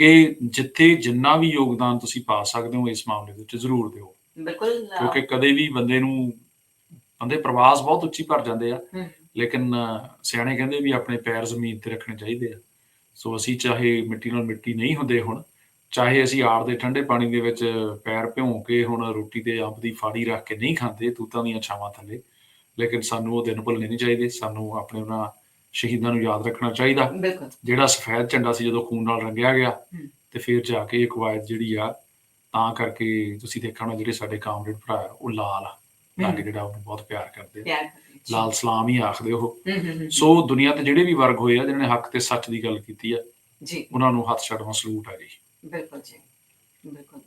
ਕਿ ਜਿੱਥੇ ਜਿੰਨਾ ਵੀ ਯੋਗਦਾਨ ਤੁਸੀਂ ਪਾ ਸਕਦੇ ਹੋ ਇਸ ਮਾਮਲੇ ਦੇ ਵਿੱਚ ਜ਼ਰੂਰ ਦਿਓ। ਬਿਲਕੁਲ ਕਿਉਂਕਿ ਕਦੇ ਵੀ ਬੰਦੇ ਨੂੰ ਬੰਦੇ ਪ੍ਰਵਾਸ ਬਹੁਤ ਉੱਚੀ ਭਰ ਜਾਂਦੇ ਆ। ਲੇਕਿਨ ਸਿਆਣੇ ਕਹਿੰਦੇ ਵੀ ਆਪਣੇ ਪੈਰ ਜ਼ਮੀਨ ਤੇ ਰੱਖਣੇ ਚਾਹੀਦੇ ਆ। ਸੋ ਅਸੀਂ ਚਾਹੇ ਮਿੱਟੀ ਨਾਲ ਮਿੱਟੀ ਨਹੀਂ ਹੁੰਦੇ ਹੁਣ ਚਾਹੇ ਅਸੀਂ ਆੜ ਦੇ ਠੰਡੇ ਪਾਣੀ ਦੇ ਵਿੱਚ ਪੈਰ ਭਿਉਂ ਕੇ ਹੁਣ ਰੋਟੀ ਤੇ ਅੰਬ ਦੀ ਫਾੜੀ ਰੱਖ ਕੇ ਨਹੀਂ ਖਾਂਦੇ ਤੂਤਾਂ ਦੀਆਂ ਛਾਵਾਂ ਥੱਲੇ। ਲੇਕਿਨ ਸਾਨੂੰ ਉਹ ਦਿਨ ਭੁੱਲਣੇ ਨਹੀਂ ਚਾਹੀਦੇ ਸਾਨੂੰ ਆਪਣੇ ਉਹਨਾਂ ਸ਼ਹੀਦਾਂ ਨੂੰ ਯਾਦ ਰੱਖਣਾ ਚਾਹੀਦਾ। ਜਿਹੜਾ ਸਫੈਦ ਝੰਡਾ ਸੀ ਜਦੋਂ ਖੂਨ ਨਾਲ ਰੰਗਿਆ ਗਿਆ ਤੇ ਫਿਰ ਜਾ ਕੇ ਇਹ ਕਵਾਇਦ ਜਿਹੜੀ ਆ ਤਾਂ ਕਰਕੇ ਤੁਸੀਂ ਦੇਖਣਾ ਜਿਹੜੇ ਸਾਡੇ ਕਾਮਰੇਡ ਭਰਾ ਉਹ ਲਾਲ ਆ। ਤਾਂ ਜਿਹੜਾ ਉਹਨੂੰ ਬਹੁਤ ਪਿਆਰ ਕਰਦੇ ਆ। ਲਾਲ ਸਲਾਮ ਹੀ ਆਖਦੇ ਉਹ। ਸੋ ਦੁਨੀਆ ਤੇ ਜਿਹੜੇ ਵੀ ਵਰਗ ਹੋਏ ਆ ਜਿਨ੍ਹਾਂ ਨੇ ਹੱਕ ਤੇ ਸੱਚ ਦੀ ਗੱਲ ਕੀਤੀ ਆ ਜੀ। ਉਹਨਾਂ ਨੂੰ ਹੱਥ ਛੱਡਵਾ ਸਲੂਟ ਆ ਜੀ। ਬਿਲਕੁਲ ਜੀ। ਬਿਲਕੁਲ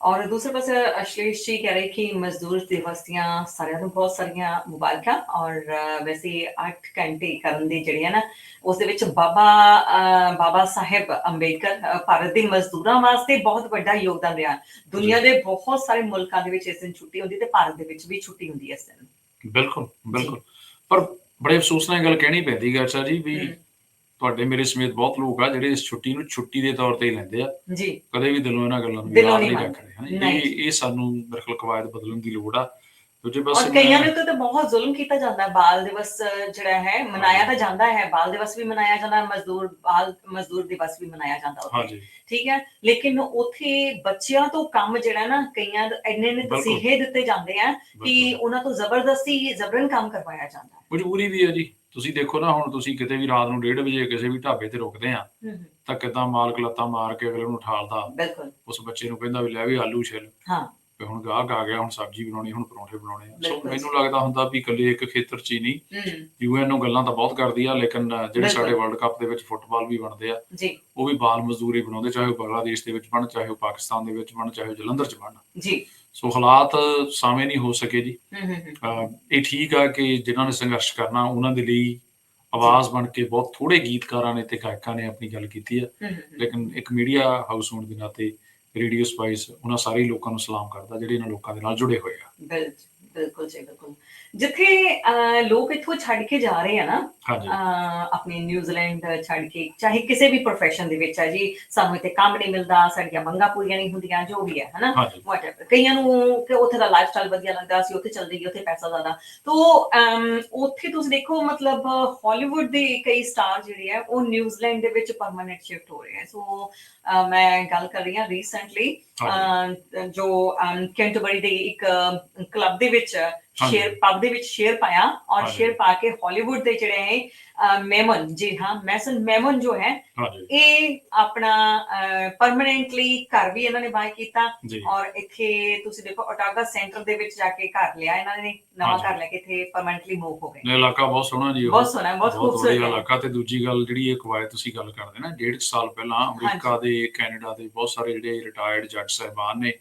ਔਰ ਦੂਸਰੇ ਪਾਸੇ ਅਸ਼ਲੇਸ਼ ਜੀ ਕਹਿ ਰਹੇ ਕਿ ਮਜ਼ਦੂਰ ਦਿਵਸ ਦੀਆਂ ਸਾਰਿਆਂ ਨੂੰ ਬਹੁਤ ਸਾਰੀਆਂ ਮੁਬਾਰਕਾਂ ਔਰ ਵੈਸੇ 8 ਘੰਟੇ ਕਰਨ ਦੀ ਜਿਹੜੀ ਨਾ ਉਸ ਦੇ ਵਿੱਚ ਬਾਬਾ ਬਾਬਾ ਸਾਹਿਬ ਅੰਬੇਡਕਰ ਭਾਰਤ ਦੇ ਮਜ਼ਦੂਰਾਂ ਵਾਸਤੇ ਬਹੁਤ ਵੱਡਾ ਯੋਗਦਾਨ ਰਿਹਾ ਦੁਨੀਆ ਦੇ ਬਹੁਤ ਸਾਰੇ ਮੁਲਕਾਂ ਦੇ ਵਿੱਚ ਇਸ ਦਿਨ ਛੁੱਟੀ ਹੁੰਦੀ ਤੇ ਭਾਰਤ ਦੇ ਵਿੱਚ ਵੀ ਛੁੱਟੀ ਹੁੰਦੀ ਹੈ ਇਸ ਦਿਨ ਬਿਲਕੁਲ ਬਿਲਕੁਲ ਪਰ ਬੜੇ ਅਫਸੋਸ ਨਾਲ ਗੱਲ ਕਹਿਣੀ ਪੈਂਦੀ ਹੈ ਅੱਛਾ ਜੀ ਵੀ ਤੁਹਾਡੇ ਮੇਰੇ ਸਮੇਤ ਬਹੁਤ ਲੋਕ ਆ ਜਿਹੜੇ ਇਸ ਛੁੱਟੀ ਨੂੰ ਛੁੱਟੀ ਦੇ ਤੌਰ ਤੇ ਹੀ ਲੈਂਦੇ ਆ। ਜੀ। ਕਦੇ ਵੀ ਦਿਲੋਂ ਇਹਨਾਂ ਗੱਲਾਂ ਨੂੰ ਯਾਦ ਨਹੀਂ ਨਹੀਂ ਮੰਨਦੇ। ਰੱਖ ਰਹੇ ਹਨ ਨਹੀਂ। ਇਹ ਇਹ ਸਾਨੂੰ ਖਿਆਲ ਕਵਾਇਦ ਬਦਲਣ ਦੀ ਲੋੜ ਆ। ਦੂਜੇ ਪਾਸੇ ਔਰ ਕਈਆਂ ਦੇ ਉੱਤੇ ਤਾਂ ਬਹੁਤ ਜ਼ੁਲਮ ਕੀਤਾ ਜਾਂਦਾ ਹੈ। ਬਾਲ ਦਿਵਸ ਜਿਹੜਾ ਹੈ ਮਨਾਇਆ ਤਾਂ ਜਾਂਦਾ ਹੈ। ਬਾਲ ਦਿਵਸ ਵੀ ਮਨਾਇਆ ਜਾਂਦਾ ਹੈ ਮਜ਼ਦੂਰ ਬਾਲ ਮਜ਼ਦੂਰ ਦਿਵਸ ਵੀ ਮਨਾਇਆ ਜਾਂਦਾ ਉੱਥੇ। ਠੀਕ ਹੈ? ਲੇਕਿਨ ਉੱਥੇ ਬੱਚਿਆਂ ਤੋਂ ਕੰਮ ਜਿਹੜਾ ਨਾ ਕਈਆਂ ਦੇ ਇੰਨੇ ਨੇ ਬਿਲਕੁਲ। ਤਸੀਹੇ ਦਿੱਤੇ ਜਾਂਦੇ ਆ ਕਿ ਬਿਲਕੁਲ। ਉਹਨਾਂ ਤੋਂ ਜ਼ਬਰਦਸਤੀ ਜ਼ਬਰਨ ਕੰਮ ਕਰਵਾਇਆ ਜਾਂਦਾ ਹੈ। ਮਜਬੂਰੀ ਵੀ ਹੈ ਜੀ। ਤੁਸੀਂ ਦੇਖੋ ਨਾ ਹੁਣ ਤੁਸੀਂ ਕਿਤੇ ਵੀ ਰਾਤ ਨੂੰ 1:30 ਵਜੇ ਕਿਸੇ ਵੀ ਢਾਬੇ ਤੇ ਰੁਕਦੇ ਆ ਤਾਂ ਕਿਦਾਂ ਮਾਲਕ ਲੱਤਾਂ ਮਾਰ ਕੇ ਅਗਲੇ ਨੂੰ ਉਠਾਲਦਾ ਬਿਲਕੁਲ। ਉਸ ਬੱਚੇ ਨੂੰ ਕਹਿੰਦਾ ਵੀ ਲੈ ਵੀ ਆਲੂ ਛਿੱਲ। ਹਾਂ। ਵੀ ਹੁਣ ਗਾਹਕ ਆ ਗਿਆ ਹੁਣ ਸਬਜ਼ੀ ਬਣਾਉਣੀ ਹੁਣ ਪਰੌਂਠੇ ਬਣਾਉਣੇ ਆ। ਸੋ। ਮੈਨੂੰ ਲੱਗਦਾ ਹੁੰਦਾ ਵੀ ਇਕੱਲੇ ਇੱਕ ਖੇਤਰ 'ਚ ਹੀ ਨਹੀਂ। ਯੂਐਨ ਨੂੰ ਗੱਲਾਂ ਤਾਂ ਬਹੁਤ ਕਰਦੀ ਆ ਲੇਕਿਨ ਜਿਹੜੇ। ਸਾਡੇ ਵਰਲਡ ਕੱਪ ਦੇ ਵਿੱਚ ਫੁੱਟਬਾਲ ਵੀ ਬਣਦੇ ਆ ਜੀ। ਉਹ ਵੀ ਬਾਲ ਮਜ਼ਦੂਰੀ ਬਣਾਉਂਦੇ ਚਾਹੇ ਉਹ ਬੰਗਲਾਦੇਸ਼ ਦੇ ਵਿੱਚ ਬਣ ਚਾਹੇ ਉਹ ਪਾਕਿਸਤਾਨ ਦੇ ਵਿੱਚ ਬਣ ਚਾਹੇ ਉਹ ਜਲੰਧਰ 'ਚ ਬਣ। ਜੀ। ਸੋ ਹਾਲਾਤ ਸਾਵੇਂ ਨਹੀਂ ਹੋ ਸਕੇ ਜੀ। ਇਹ ਠੀਕ ਆ ਕਿ ਜਿਨ੍ਹਾਂ ਨੇ ਸੰਘਰਸ਼ ਕਰਨਾ ਉਹਨਾਂ ਦੇ ਲਈ ਆਵਾਜ਼ ਬਣ ਕੇ ਬਹੁਤ ਥੋੜੇ ਗੀਤਕਾਰਾਂ ਨੇ ਤੇ ਗਾਇਕਾਂ ਨੇ ਆਪਣੀ ਗੱਲ ਕੀਤੀ ਆ। ਲੇਕਿਨ ਇੱਕ ਮੀਡੀਆ ਹਾਊਸ ਹੋਣ ਦੇ ਨਾਤੇ ਰੇਡੀਓ ਸਪਾਈਸ ਉਹਨਾਂ ਸਾਰੇ ਲੋਕਾਂ ਨੂੰ ਸਲਾਮ ਕਰਦਾ ਜਿਹੜੇ ਇਹਨਾਂ ਲੋਕਾਂ ਦੇ ਨਾਲ ਜੁੜੇ ਹੋਏ ਆ। ਬਿਲ- ਬਿਲਕੁਲ ਜੀ ਬਿਲਕੁਲ। ਜਿੱਥੇ ਲੋਕ ਇੱਥੋਂ ਛੱਡ ਕੇ ਜਾ ਰਹੇ ਆ ਨਾ ਆਪਣੇ ਨਿਊਜ਼ੀਲੈਂਡ ਛੱਡ ਕੇ ਚਾਹੇ ਕਿਸੇ ਵੀ profession ਦੇ ਵਿੱਚ ਹੈ ਜੀ ਸਾਨੂੰ ਇੱਥੇ ਕੰਮ ਨਹੀਂ ਮਿਲਦਾ ਸਾਡੀਆਂ ਮੰਗਾਂ ਪੂਰੀਆਂ ਨਹੀਂ ਹੁੰਦੀਆਂ ਜੋ ਵੀ ਹੈ ਹਨਾ? whatever ਕਈਆਂ ਨੂੰ ਕਿ ਉੱਥੇ ਦਾ ਲਾਈਫਸਟਾਈਲ ਵਧੀਆ ਲੱਗਦਾ ਸੀ ਉੱਥੇ ਚੱਲ ਜਾਈਏ ਉੱਥੇ ਪੈਸਾ ਜ਼ਿਆਦਾ। ਤੋ ਉੱਥੇ ਤੁਸੀਂ ਦੇਖੋ ਮਤਲਬ ਹਾਲੀਵੁੱਡ ਦੇ ਕਈ ਸਟਾਰ ਜਿਹੜੇ ਆ ਉਹ ਨਿਊਜ਼ੀਲੈਂਡ ਦੇ ਵਿੱਚ ਪਰਮਨੈਂਟ ਸ਼ਿਫਟ ਹੋ ਰਹੇ ਆ। ਸੋ ਮੈਂ ਗੱਲ ਕਰ ਰਹੀ ਹਾਂ ਰੀਸੈਂਟਲੀ ਜੋ ਕੈਂਟਰਬਰੀ ਦੇ ਇੱਕ ਕਲੱਬ ਦੇ ਵਿੱਚ। ਸ਼ੇਅਰ ਪਬ ਦੇ ਵਿੱਚ ਸ਼ੇਅਰ ਪਾਇਆ ਔਰ। ਸ਼ੇਅਰ ਪਾ ਕੇ ਹਾਲੀਵੁੱਡ ਦੇ ਜਿਹੜੇ ਮੈਮਨ ਜੀ ਹਾਂ ਮੈਸਨ ਮੈਮਨ ਜੋ ਹੈ ਇਹ ਆਪਣਾ ਪਰਮਨੈਂਟਲੀ ਘਰ ਵੀ ਇਹਨਾਂ ਨੇ ਬਾਈ ਕੀਤਾ ਔਰ ਇੱਥੇ ਤੁਸੀਂ ਦੇਖੋ ਓਟਾਗਾ ਸੈਂਟਰ ਦੇ ਵਿੱਚ ਜਾ ਕੇ ਘਰ ਲਿਆ ਇਹਨਾਂ ਨੇ ਨਵਾਂ। ਘਰ ਲੈ ਕੇ ਇੱਥੇ ਪਰਮਨੈਂਟਲੀ ਮੂਵ ਹੋ ਗਏ। ਇਲਾਕਾ ਬਹੁਤ ਸੋਹਣਾ ਜੀ। ਬਹੁਤ ਸੋਹਣਾ ਬਹੁਤ ਖੂਬਸੂਰਤ। ਇਲਾਕਾ ਤੇ ਦੂਜੀ ਗੱਲ ਜਿਹੜੀ ਇਹ ਕਵਾਇਦ ਤੁਸੀਂ ਗੱਲ ਕਰਦੇ ਨਾ ਡੇਢ ਸਾਲ ਪਹਿਲਾਂ ਅਮਰੀਕਾ ਦੇ ਕੈਨੇਡਾ ਦੇ ਬਹੁਤ ਸਾਰੇ ਜਿਹੜੇ ਰਿਟਾਇਰਡ ਜੱਜ ਸਾਹਿਬਾਨ ਨੇ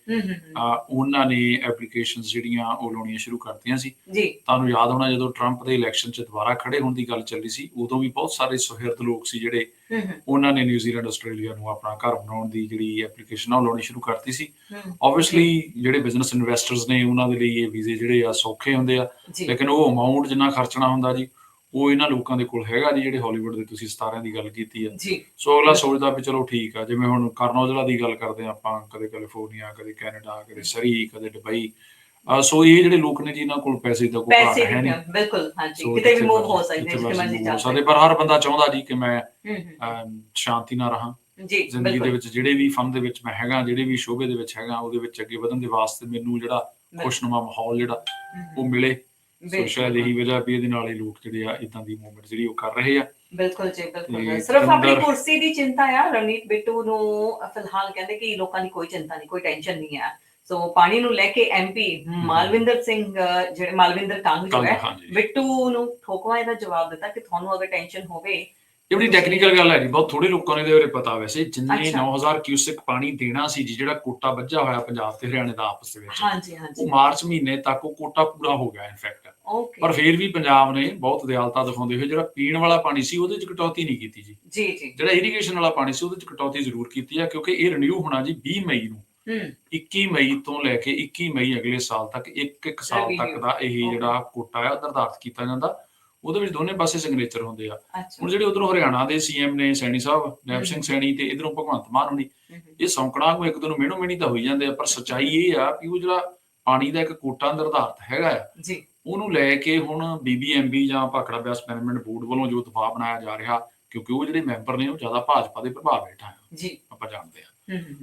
ਉਹਨਾਂ ਨੇ ਐਪਲੀਕੇਸ਼ਨਸ ਜਿਹੜੀਆਂ ਉਹ ਲਾਉਣੀਆਂ ਸ਼ੁਰੂ ਕਰਤੀਆਂ ਸੀ। ਜੀ। ਤੁਹਾਨੂੰ ਯਾਦ ਹੋਣਾ ਜਦੋਂ ਟਰੰਪ ਦੇ ਇਲੈਕਸ਼ਨ 'ਚ ਦੁਬਾਰਾ ਖੜੇ ਹੋਣ ਦੀ ਗੱਲ ਚੱਲੀ ਸੀ ਉਦੋਂ ਵੀ ਬਹੁਤ ਸਾਰੇ ਸੁਹਿਰਦ ਲੋਕ ਸੀ ਜਿਹੜੇ ਉਹਨਾਂ ਨੇ ਨਿਊਜ਼ੀਲੈਂਡ ਆਸਟ੍ਰੇਲੀਆ ਨੂੰ ਆਪਣਾ ਘਰ ਬਣਾਉਣ ਦੀ ਜਿਹੜੀ ਐਪਲੀਕੇਸ਼ਨ ਆ ਉਹ ਲਾਉਣੀ ਸ਼ੁਰੂ ਕਰਤੀ ਸੀ। ਆਬਵੀਅਸਲੀ ਜਿਹੜੇ ਬਿਜ਼ਨਸ ਇਨਵੈਸਟਰਸ ਨੇ ਉਹਨਾਂ ਦੇ ਲਈ ਇਹ ਵੀਜ਼ੇ ਜਿਹੜੇ ਆ ਸੌਖੇ ਹੁੰਦੇ ਆ ਲੇਕਿਨ ਉਹ ਅਮਾਉਂਟ ਜਿੰਨਾ ਖਰਚਣਾ ਹੁੰਦਾ ਜੀ ਉਹ ਇਹਨਾਂ ਲੋਕਾਂ ਦੇ ਕੋਲ ਹੈਗਾ ਜੀ ਜਿਹੜੇ ਹਾਲੀਵੁੱਡ ਦੇ ਤੁਸੀਂ ਸਤਾਰਿਆਂ ਦੀ ਗੱਲ ਕੀਤੀ ਆ। ਸੋ ਅਗਲਾ ਸੋਚਦਾ ਵੀ ਚਲੋ ਠੀਕ ਆ ਜਿਵੇਂ ਹੁਣ ਕਰਨੌਜਲਾ ਦੀ ਗੱਲ ਕਰਦੇ ਆ ਆਪਾਂ ਕਦੇ ਕੈਲੀਫੋਰਨੀਆ ਕਦੇ ਕੈਨੇਡਾ ਕਦੇ ਸਰੀ ਕਦੇ ਦੁਬਈ ਸੋ ਇਹ ਜਿਹੜੇ ਲੋਕ ਨੇ ਜੀ ਇਹਨਾਂ ਕੋਲ ਪੈਸੇ ਦਾ ਕੋਈ ਪੈਸੇ ਘਾਟ ਹੈ ਨਹੀਂ। ਬਿਲਕੁਲ ਹਾਂਜੀ ਸੋ ਕਿਤੇ ਵੀ ਜਿੱਥੇ ਮੂਵ ਹੋ ਮਰਜ਼ੀ- ਸਕਦੇ ਜਿੱਥੇ ਜਿੱਥੇ ਮਰਜ਼ੀ move ਜਾ ਹੋ ਸਕਦੇ। ਸਕਦੇ। ਪਰ ਹਰ ਬੰਦਾ ਚਾਹੁੰਦਾ ਜੀ ਕਿ ਮੈਂ ਅਮ, ਸ਼ਾਂਤੀ ਨਾਲ ਰਹਾਂ। ਜੀ ਜ਼ਿੰਦਗੀ ਦੇ ਬਿਲਕੁਲ ਵਿੱਚ ਜਿਹੜੇ ਵੀ ਫਨ ਦੇ ਵਿੱਚ ਮੈਂ ਹੈਗਾ ਜਿਹੜੇ ਵੀ ਸ਼ੋਬੇ ਦੇ ਵਿੱਚ ਹੈਗਾ ਉਹਦੇ ਵਿੱਚ ਅੱਗੇ ਵਧਣ ਦੇ ਵਾਸਤੇ ਮੈਨੂੰ ਜਿਹੜਾ ਖੁਸ਼ਨੁਮਾ ਮਾਹੌਲ ਜਿਹੜਾ ਉਹ ਮਿਲੇ। ਸੋ ਬਿਲਕੁਲ। ਸ਼ਾਇਦ ਇਹੀ ਵਜ੍ਹਾ ਵੀ ਇਹਦੇ ਨਾਲ ਹੀ ਲੋਕ ਜਿਹੜੇ ਆ ਇਦਾਂ ਦੀ ਮੂਵਮੈਂਟ ਜਿਹੜੀ ਉਹ ਕਰ ਰਹੇ ਆ। ਬਿਲਕੁਲ ਜੀ ਬਿਲਕੁਲ। ਤੇ ਸਿਰਫ ਆਪਣੀ ਅੰਦਰ- ਕੁਰਸੀ ਦੀ ਚਿੰਤਾ ਆ ਰਣੀਤ ਬਿੱਟੂ ਨੂੰ ਫਿਲਹਾਲ ਕਹਿੰਦੇ ਕਿ ਲੋਕਾਂ ਦੀ ਕੋਈ ਚਿੰਤਾ ਨਹੀਂ ਕੋਈ ਟੈਨਸ਼ਨ ਨਹੀਂ ਆ। ਸੋ ਪਾਣੀ ਨੂੰ ਲੈ ਕੇ ਐਮਪੀ ਮਾਲਵਿੰਦਰ ਸਿੰਘ ਜਿਹੜੇ ਮਾਲਵਿੰਦਰ ਕੰਗ ਜੋ ਹੈ ਬਿੱਟੂ ਨੂੰ ਠੋਕਵਾ ਇਹਦਾ ਜਵਾਬ ਦਿੱਤਾ ਕਿ ਤੁਹਾਨੂੰ ਅਗਰ ਟੈਨਸ਼ਨ ਹੋਵੇ ਇਹ ਬੜੀ ਟੈਕਨੀਕਲ ਗੱਲ ਹੈ ਜੀ ਬਹੁਤ ਥੋੜੇ ਲੋਕਾਂ ਨੂੰ ਇਹਦੇ ਬਾਰੇ ਪਤਾ ਵੈਸੇ ਜਿੰਨੇ ਅੱਛਾ। 9000 ਕਿਊਸਿਕ ਪਾਣੀ ਦੇਣਾ ਸੀ ਜੀ ਜਿਹੜਾ ਕੋਟਾ ਵੱਜਾ ਹੋਇਆ ਪੰਜਾਬ ਤੇ ਹਰਿਆਣੇ ਦਾ ਆਪਸ ਦੇ ਵਿੱਚ ਹਾਂਜੀ ਹਾਂਜੀ। ਉਹ ਮਾਰਚ ਮਹੀਨੇ ਤੱਕ ਉਹ ਕੋਟਾ ਪੂਰਾ ਹੋ ਗਿਆ ਇਨਫੈਕਟ ਓਕੇ ਪਰ ਫਿਰ ਵੀ ਪੰਜਾਬ ਨੇ ਬਹੁਤ ਦਿਆਲਤਾ ਦਿਖਾਉਂਦੇ ਹੋਏ ਜਿਹੜਾ ਪੀਣ ਵਾਲਾ ਪਾਣੀ ਸੀ ਉਹਦੇ ਚ ਕਟੌਤੀ ਨਹੀਂ ਕੀਤੀ ਜੀ। ਜੀ ਜੀ। ਜਿਹੜਾ ਇਰੀਗੇਸ਼ਨ ਵਾਲਾ ਪਾਣੀ ਸੀ ਉਹਦੇ ਚ ਕਟੌਤੀ ਜ਼ਰੂਰ ਕੀਤੀ ਹੈ ਕਿਉਂਕਿ ਇਹ ਰੀਨਿਊ ਹੋਣਾ ਜੀ 20 ਮਈ ਨੂੰ। 21 ਮਈ ਤੋਂ ਲੈ ਕੇ 21 ਮਈ ਅਗਲੇ ਸਾਲ ਤੱਕ ਇੱਕ ਇੱਕ ਸਾਲ ਤੱਕ. ਦਾ ਇਹ. ਜਿਹੜਾ ਕੋਟਾ ਹੈ ਨਿਰਧਾਰਿਤ ਕੀਤਾ ਜਾਂਦਾ ਉਹਦੇ ਵਿੱਚ ਦੋਨੇ ਪਾਸੇ ਸਿਗਨੇਚਰ ਹੁੰਦੇ ਆ ਹੁਣ ਜਿਹੜੇ ਉਧਰੋਂ ਹਰਿਆਣਾ ਦੇ ਸੀਐਮ ਨੇ ਸੈਣੀ ਸਾਹਿਬ ਨੈਬ ਸਿੰਘ। ਸੈਣੀ ਤੇ ਇਧਰੋਂ ਭਗਵੰਤ ਮਾਨ ਹੁਣੀ। ਇਹ ਸੌਂਕਣਾ ਨੂੰ ਇੱਕ ਦੂਜੇ ਨੂੰ ਮਿਹਣੋ ਮਿਹਣੀ ਤਾਂ ਹੋਈ ਜਾਂਦੇ ਆ ਪਰ ਸੱਚਾਈ ਇਹ ਆ ਕਿ ਉਹ ਜਿਹੜਾ ਪਾਣੀ ਦਾ ਇੱਕ ਕੋਟਾ ਨਿਰਧਾਰਿਤ ਹੈਗਾ ਆ ਜੀ ਉਹਨੂੰ ਲੈ ਕੇ ਹੁਣ ਬੀਬੀਐਮਬੀ ਜਾਂ ਭਾਖੜਾ ਬਿਆਸ ਮੈਨੇਜਮੈਂਟ ਬੋਰਡ ਵੱਲੋਂ ਜੋ ਦਬਾਅ ਬਣਾਇਆ ਜਾ ਰਿਹਾ ਕਿਉਂਕਿ ਉਹ ਜਿਹੜੇ ਮੈਂਬਰ ਨੇ ਉਹ ਜ਼ਿਆਦਾ ਭਾਜਪਾ ਦੇ ਪ੍ਰਭਾਵ ਹੇਠ ਆ ਜੀ ਆਪਾਂ ਜਾਣਦੇ ਆ।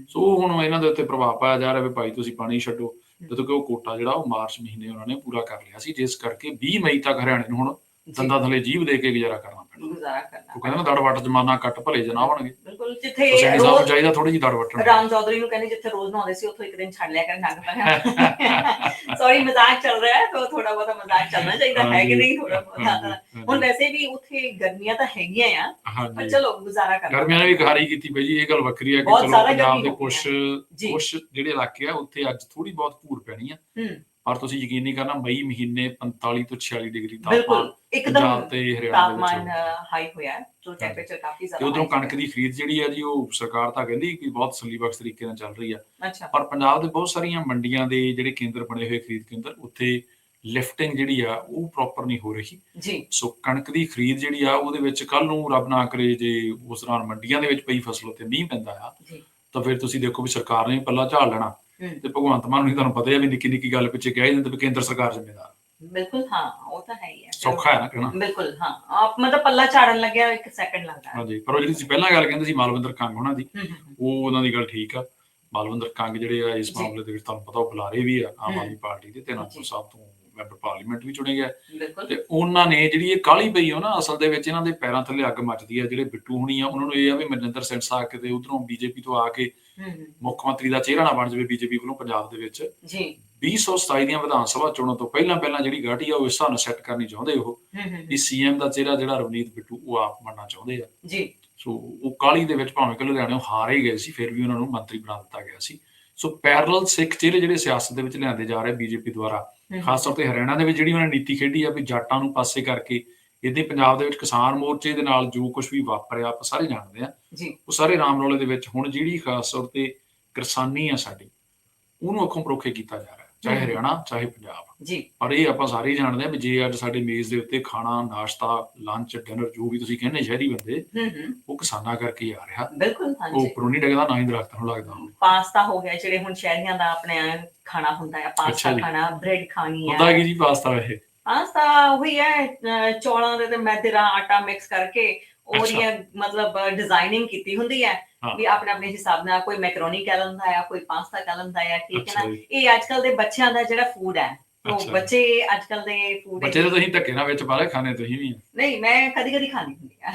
ਸੋ ਹੁਣ ਇਹਨਾਂ ਦੇ ਉੱਤੇ ਪ੍ਰਭਾਵ ਪਾਇਆ ਜਾ ਰਿਹਾ ਵੀ ਭਾਈ ਤੁਸੀਂ ਪਾਣੀ ਛੱਡੋ। ਜਦੋਂ ਕਿ ਉਹ ਕੋਟਾ ਜਿਹੜਾ ਉਹ ਮਾਰਚ ਮਹੀਨੇ ਉਹਨਾਂ ਨੇ ਪੂਰਾ ਕਰ ਲਿਆ ਸੀ। ਜਿਸ ਕਰਕੇ 20 ਮਈ ਤੱਕ ਹਰਿਆਣੇ ਨੂੰ ਹੁਣ ਦੰਦਾਂ ਥਲੇ ਜੀਭ ਦੇ ਕੇ ਗੁਜ਼ਾਰਾ ਕਰਨਾ ਪੈਣਾ। ਗੁਜ਼ਾਰਾ ਕਰਨਾ ਉਹ ਕਹਿੰਦੇ ਨਾ ਦੜ ਵੱਟ ਜਮਾਨਾ ਕੱਟ ਭਲੇ ਜਨਾ ਬਣਗੇ ਬਿਲਕੁਲ ਜਿੱਥੇ ਸੈਣੀ ਸਾਹਿਬ ਨੂੰ ਚਾਹੀਦਾ ਥੋੜੀ ਜਿਹੀ ਦੜ ਵੱਟਣ ਰਾਮ ਚੌਧਰੀ ਨੂੰ ਕਹਿੰਦੇ ਜਿੱਥੇ ਰੋਜ਼ ਨਹਾਉਂਦੇ ਸੀ ਉੱਥੋਂ ਇੱਕ ਦਿਨ ਛੱਡ ਲਿਆ ਕਰ ਨੰਗ ਪਰ ਸੌਰੀ ਮਜ਼ਾਕ ਚੱਲ ਰਿਹਾ ਹੈ ਤਾਂ ਥੋੜਾ ਬਹੁਤਾ ਮਜ਼ਾਕ ਚੱਲਣਾ ਚਾਹੀਦਾ ਹੈ ਕਿ ਨਹੀਂ ਥੋੜਾ ਬਹੁਤਾ। ਹੁਣ ਵੈਸੇ ਵੀ ਉੱਥੇ ਗਰਮੀਆਂ ਤਾਂ ਹੈਗੀਆਂ ਆ ਪਰ ਚਲੋ ਗੁਜ਼ਾਰਾ ਕਰਨਾ ਗਰਮੀਆਂ ਨੇ ਵੀ ਕਹਾਰੀ ਕੀਤੀ ਪਈ ਜੀ ਇਹ ਗੱਲ ਵੱਖਰੀ ਹੈ ਕਿ ਚਲੋ ਪੰਜਾਬ ਦੇ ਕੁਝ ਜੀ। ਕੁਝ ਜਿਹੜੇ ਇਲਾਕੇ ਆ ਉੱਥੇ ਅੱਜ ਥੋੜੀ ਬਹੁਤ ਧੂੜ ਪੈਣੀ ਆ। ਹੂੰ ਪਰ ਤੁਸੀਂ ਯਕੀਨ ਨਹੀਂ ਕਰਨਾ ਮਈ ਮਹੀਨੇ 45 ਤੋਂ 46 ਡਿਗਰੀ ਤਾਪਮਾਨ ਬਿਲਕੁਲ ਇੱਕਦਮ ਤੇ ਹਰਿਆਣਾ ਦੇ ਤਾਪਮਾਨ ਹਾਈ ਹੋਇਆ ਹੈ ਜੋ ਟੈਂਪਰੇਚਰ ਕਾਫੀ ਤੇ ਜ਼ਿਆਦਾ ਉਧਰੋਂ ਕਣਕ ਦੀ ਖਰੀਦ ਜਿਹੜੀ ਆ ਜੀ ਉਹ ਸਰਕਾਰ ਤਾਂ ਕਹਿੰਦੀ ਕਿ ਬਹੁਤ ਸਲੀਬਕਸ ਤਰੀਕੇ ਨਾਲ ਚੱਲ ਰਹੀ ਆ ਹੈ। ਪਰ ਪੰਜਾਬ ਦੇ ਬਹੁਤ ਸਾਰੀਆਂ ਮੰਡੀਆਂ ਦੇ ਜਿਹੜੇ ਕੇਂਦਰ ਬਣੇ ਹੋਏ ਖਰੀਦ ਕੇਂਦਰ ਉੱਥੇ ਲਿਫਟਿੰਗ ਜਿਹੜੀ ਆ ਉਹ ਪ੍ਰੋਪਰ ਨਹੀਂ ਹੋ ਰਹੀ। ਜੀ। ਸੋ ਕਣਕ ਦੀ ਖਰੀਦ ਜਿਹੜੀ ਆ ਉਹਦੇ ਵਿੱਚ ਕੱਲ ਨੂੰ ਰੱਬ ਨਾ ਕਰੇ ਜੇ ਉਸ ਦੌਰਾਨ ਮੰਡੀਆਂ ਦੇ ਵਿੱਚ ਪਈ ਫਸਲ ਉੱਤੇ ਮੀਂਹ ਪੈਂਦਾ ਆ ਜੀ। ਤਾਂ ਫਿਰ ਤੁਸੀਂ ਦੇਖੋ ਵੀ ਸਰਕਾਰ ਨੇ ਪੱਲਾ ਝਾੜ ਲੈਣਾ। ਹੂੰ ਤੇ ਭਗਵੰਤ ਮਾਨ ਨੂੰ ਤੁਹਾਨੂੰ ਪਤਾ ਹੀ ਆ ਵੀ ਨਿੱਕੀ ਨਿੱਕੀ ਗੱਲ ਪਿੱਛੇ ਕਹਿ ਦਿੰਦੇ ਵੀ ਕੇਂਦਰ ਸਰਕਾਰ ਜ਼ਿੰਮੇਦਾਰ ਬਿਲਕੁਲ ਹਾਂ ਉਹ ਤਾਂ ਹੈ ਹੀ ਹੈ ਸੌਖਾ ਹੈ ਨਾ ਕਹਿਣਾ ਬਿਲਕੁਲ ਹਾਂ ਆਪ ਮਤਲਬ ਪੱਲਾ ਝਾੜਨ ਲੱਗਿਆ ਇੱਕ ਸੈਕਿੰਡ ਲੱਗਦਾ ਹੈ ਹਾਂਜੀ ਪਰ ਉਹ ਜਿਹੜੀ ਤੁਸੀਂ ਪਹਿਲਾਂ ਗੱਲ ਕਹਿੰਦੇ ਸੀ ਮਾਲਵਿੰਦਰ ਕੰਗ ਉਹਨਾਂ ਦੀ। ਉਹ ਉਹਨਾਂ ਦੀ ਗੱਲ ਠੀਕ ਆ ਮਾਲਵਿੰਦਰ ਕੰਗ ਜਿਹੜੇ ਆ ਇਸ। ਮਾਮਲੇ ਦੇ ਵਿੱਚ ਤੁਹਾਨੂੰ ਪਤਾ ਉਹ ਬੁਲਾਰੇ ਵੀ ਆ ਆਮ। ਆਦਮੀ ਪਾਰਟੀ ਦੇ ਤੇ। ਅਨੰਦਪੁਰ ਸਾਹਿਬ ਤੋਂ ਮੈਂਬਰ ਪਾਰਲੀਮੈਂਟ ਵੀ ਚੁਣੇ ਗਏ ਤੇ ਉਹਨਾਂ ਨੇ ਜਿਹੜੀ ਇਹ ਕਾਲੀ ਪਈ ਹੋ ਨਾ ਅਸਲ ਦੇ ਵਿੱਚ ਇਹਨਾਂ ਦੇ ਪੈਰਾਂ ਥੱਲੇ ਅੱਗ ਮੱਚਦੀ ਆ ਜਿਹੜੇ ਬਿੱਟੂ ਹੁਣੀ ਆ ਉਹਨਾਂ ਨੂੰ ਇਹ ਆ ਵੀ ਮਨਜਿੰਦਰ ਸਿੰਘ ਸਾਹਿਬ ਕਿਤੇ ਉਧਰੋਂ ਬੀਜੇਪੀ ਤੋਂ ਆ ਕੇ ਮੁੱਖ ਮੰਤਰੀ ਦਾ ਚਿਹਰਾ ਨਾ ਬਣ ਜਾਵੇ ਬੀਜੇਪੀ ਵੱਲੋਂ ਪੰਜਾਬ ਦੇ ਵਿੱਚ। ਜੀ। 2027 ਦੀਆਂ ਵਿਧਾਨ ਸਭਾ ਚੋਣਾਂ ਤੋਂ ਪਹਿਲਾਂ ਪਹਿਲਾਂ ਜਿਹੜੀ ਗਾਟੀ ਆ ਉਹ ਇਸ ਨਾਲ ਸੈੱਟ ਕਰਨੀ ਚਾਹੁੰਦੇ ਉਹ ਵੀ ਸੀਐਮ ਦਾ ਚਿਹਰਾ ਜਿਹੜਾ ਰਵਨੀਤ ਬਿੱਟੂ ਉਹ ਆਪ ਬਣਨਾ ਚਾਹੁੰਦੇ ਆ। ਜੀ। ਸੋ ਉਹ ਕਾਲੀ ਦੇ ਵਿੱਚ ਭਾਵੇਂ ਕਿ ਲੁਧਿਆਣੇ ਹਾਰੇ ਹੀ ਗਏ ਸੀ ਫਿਰ ਵੀ ਉਹਨਾਂ ਨੂੰ ਮੰਤਰੀ ਬਣਾ ਦਿੱਤਾ ਗਿਆ ਸੀ। ਸੋ ਪੈਰਲਲ ਸਿੱਖ ਚਿਹਰੇ ਜਿਹੜੇ ਸਿਆਸਤ ਦੇ ਵਿੱਚ ਲਿਆਂਦੇ ਜਾ ਰਹੇ ਬੀਜੇਪੀ ਦੁਆਰਾ ਖਾਸ ਤੌਰ ਤੇ ਹਰਿਆਣਾ ਦੇ ਵਿੱਚ ਜਿਹੜੀ ਉਹਨਾਂ ਨੇ ਨੀਤੀ ਖੇਡੀ ਆ ਵੀ ਜਾਟਾਂ ਨੂੰ ਪਾਸੇ ਕਰਕੇ ਇਹਦੇ ਪੰਜਾਬ ਦੇ ਵਿੱਚ ਕਿਸਾਨ ਮੋਰਚੇ ਦੇ ਨਾਲ ਜੋ ਕੁਝ ਵੀ ਵਾਪਰਿਆ ਆਪਾਂ ਸਾਰੇ ਜਾਣਦੇ ਆ ਜੀ। ਉਹ ਸਾਰੇ ਰਾਮ ਰੌਲੇ ਦੇ ਵਿੱਚ ਹੁਣ ਜਿਹੜੀ ਖਾਸ ਤੌਰ ਤੇ ਕਿਸਾਨੀ ਆ ਸਾਡੀ ਉਹਨੂੰ ਅੱਖੋਂ ਪਰੋਖੇ ਕੀਤਾ ਜਾ ਰਿਹਾ ਚਾਹੇ। ਹਰਿਆਣਾ ਚਾਹੇ ਪੰਜਾਬ। ਜੀ। ਪਰ ਇਹ ਆਪਾਂ ਸਾਰੇ ਜਾਣਦੇ ਆ ਵੀ ਜੇ ਅੱਜ ਸਾਡੇ ਮੇਜ਼ ਦੇ ਉੱਤੇ ਖਾਣਾ ਨਾਸ਼ਤਾ ਲੰਚ ਡਿਨਰ ਜੋ ਵੀ ਤੁਸੀਂ ਕਹਿੰਦੇ ਸ਼ਹਿਰੀ ਬੰਦੇ ਉਹ ਕਿਸਾਨਾਂ ਕਰਕੇ ਆ ਰਿਹਾ। ਬਿਲਕੁਲ ਉਹ ਹਾਂਜੀ ਉੱਪਰੋਂ ਨਹੀਂ ਡਿੱਗਦਾ ਨਾ ਹੀ ਦਰਖਤਾਂ ਨੂੰ ਲੱਗਦਾ। ਪਾਸਤਾ ਹੋ ਗਿਆ ਜਿਹੜੇ ਹੁਣ ਸ਼ਹਿਰੀਆਂ ਦਾ ਆਪਣੇ ਖਾਣਾ ਹੁੰਦਾ ਹੈ ਪਾਸਤਾ। ਖਾਣਾ ਬ੍ਰੈਡ ਖਾਣੀ ਹੁੰਦਾ ਹੈ ਕੀ ਜੀ ਪਾਸਤਾ ਇਹ? ਪਾਸਤਾ ਉਹੀ ਹੈ ਚੌਲਾਂ ਦੇ ਤੇ ਮੈਦੇ ਦਾ ਆਟਾ ਮਿਕਸ ਕਰਕੇ ਅੱਛਾ। ਉਹਦੀਆਂ ਮਤਲਬ ਡਿਜ਼ਾਈਨਿੰਗ ਕੀਤੀ ਹੁੰਦੀ ਹੈ ਹਾਂ। ਵੀ ਆਪਣੇ ਆਪਣੇ ਹਿਸਾਬ ਨਾਲ ਕੋਈ ਮੈਕਰੋਨੀ ਕਹਿ ਲੈਂਦਾ ਹੈ ਕੋਈ ਪਾਸਤਾ ਕਹਿ ਲੈਂਦਾ ਹੈ ਠੀਕ ਹੈ ਨਾ? ਇਹ ਅੱਜ ਕੱਲ ਦੇ ਬੱਚਿਆਂ ਦਾ ਜਿਹੜਾ ਫੂਡ ਹੈ ਉਹ। ਬੱਚੇ ਅੱਜ ਕੱਲ ਦੇ ਫੂਡ ਬੱਚੇ ਤਾਂ ਤੁਸੀਂ ਧੱਕੇ ਨਾਲ ਵਿੱਚ ਲੈ ਖਾਣੇ ਤੁਸੀਂ ਵੀ ਨਹੀਂ ਮੈਂ ਕਦੀ ਕਦੀ ਖਾਣੀ ਹੁੰਦੀ ਆ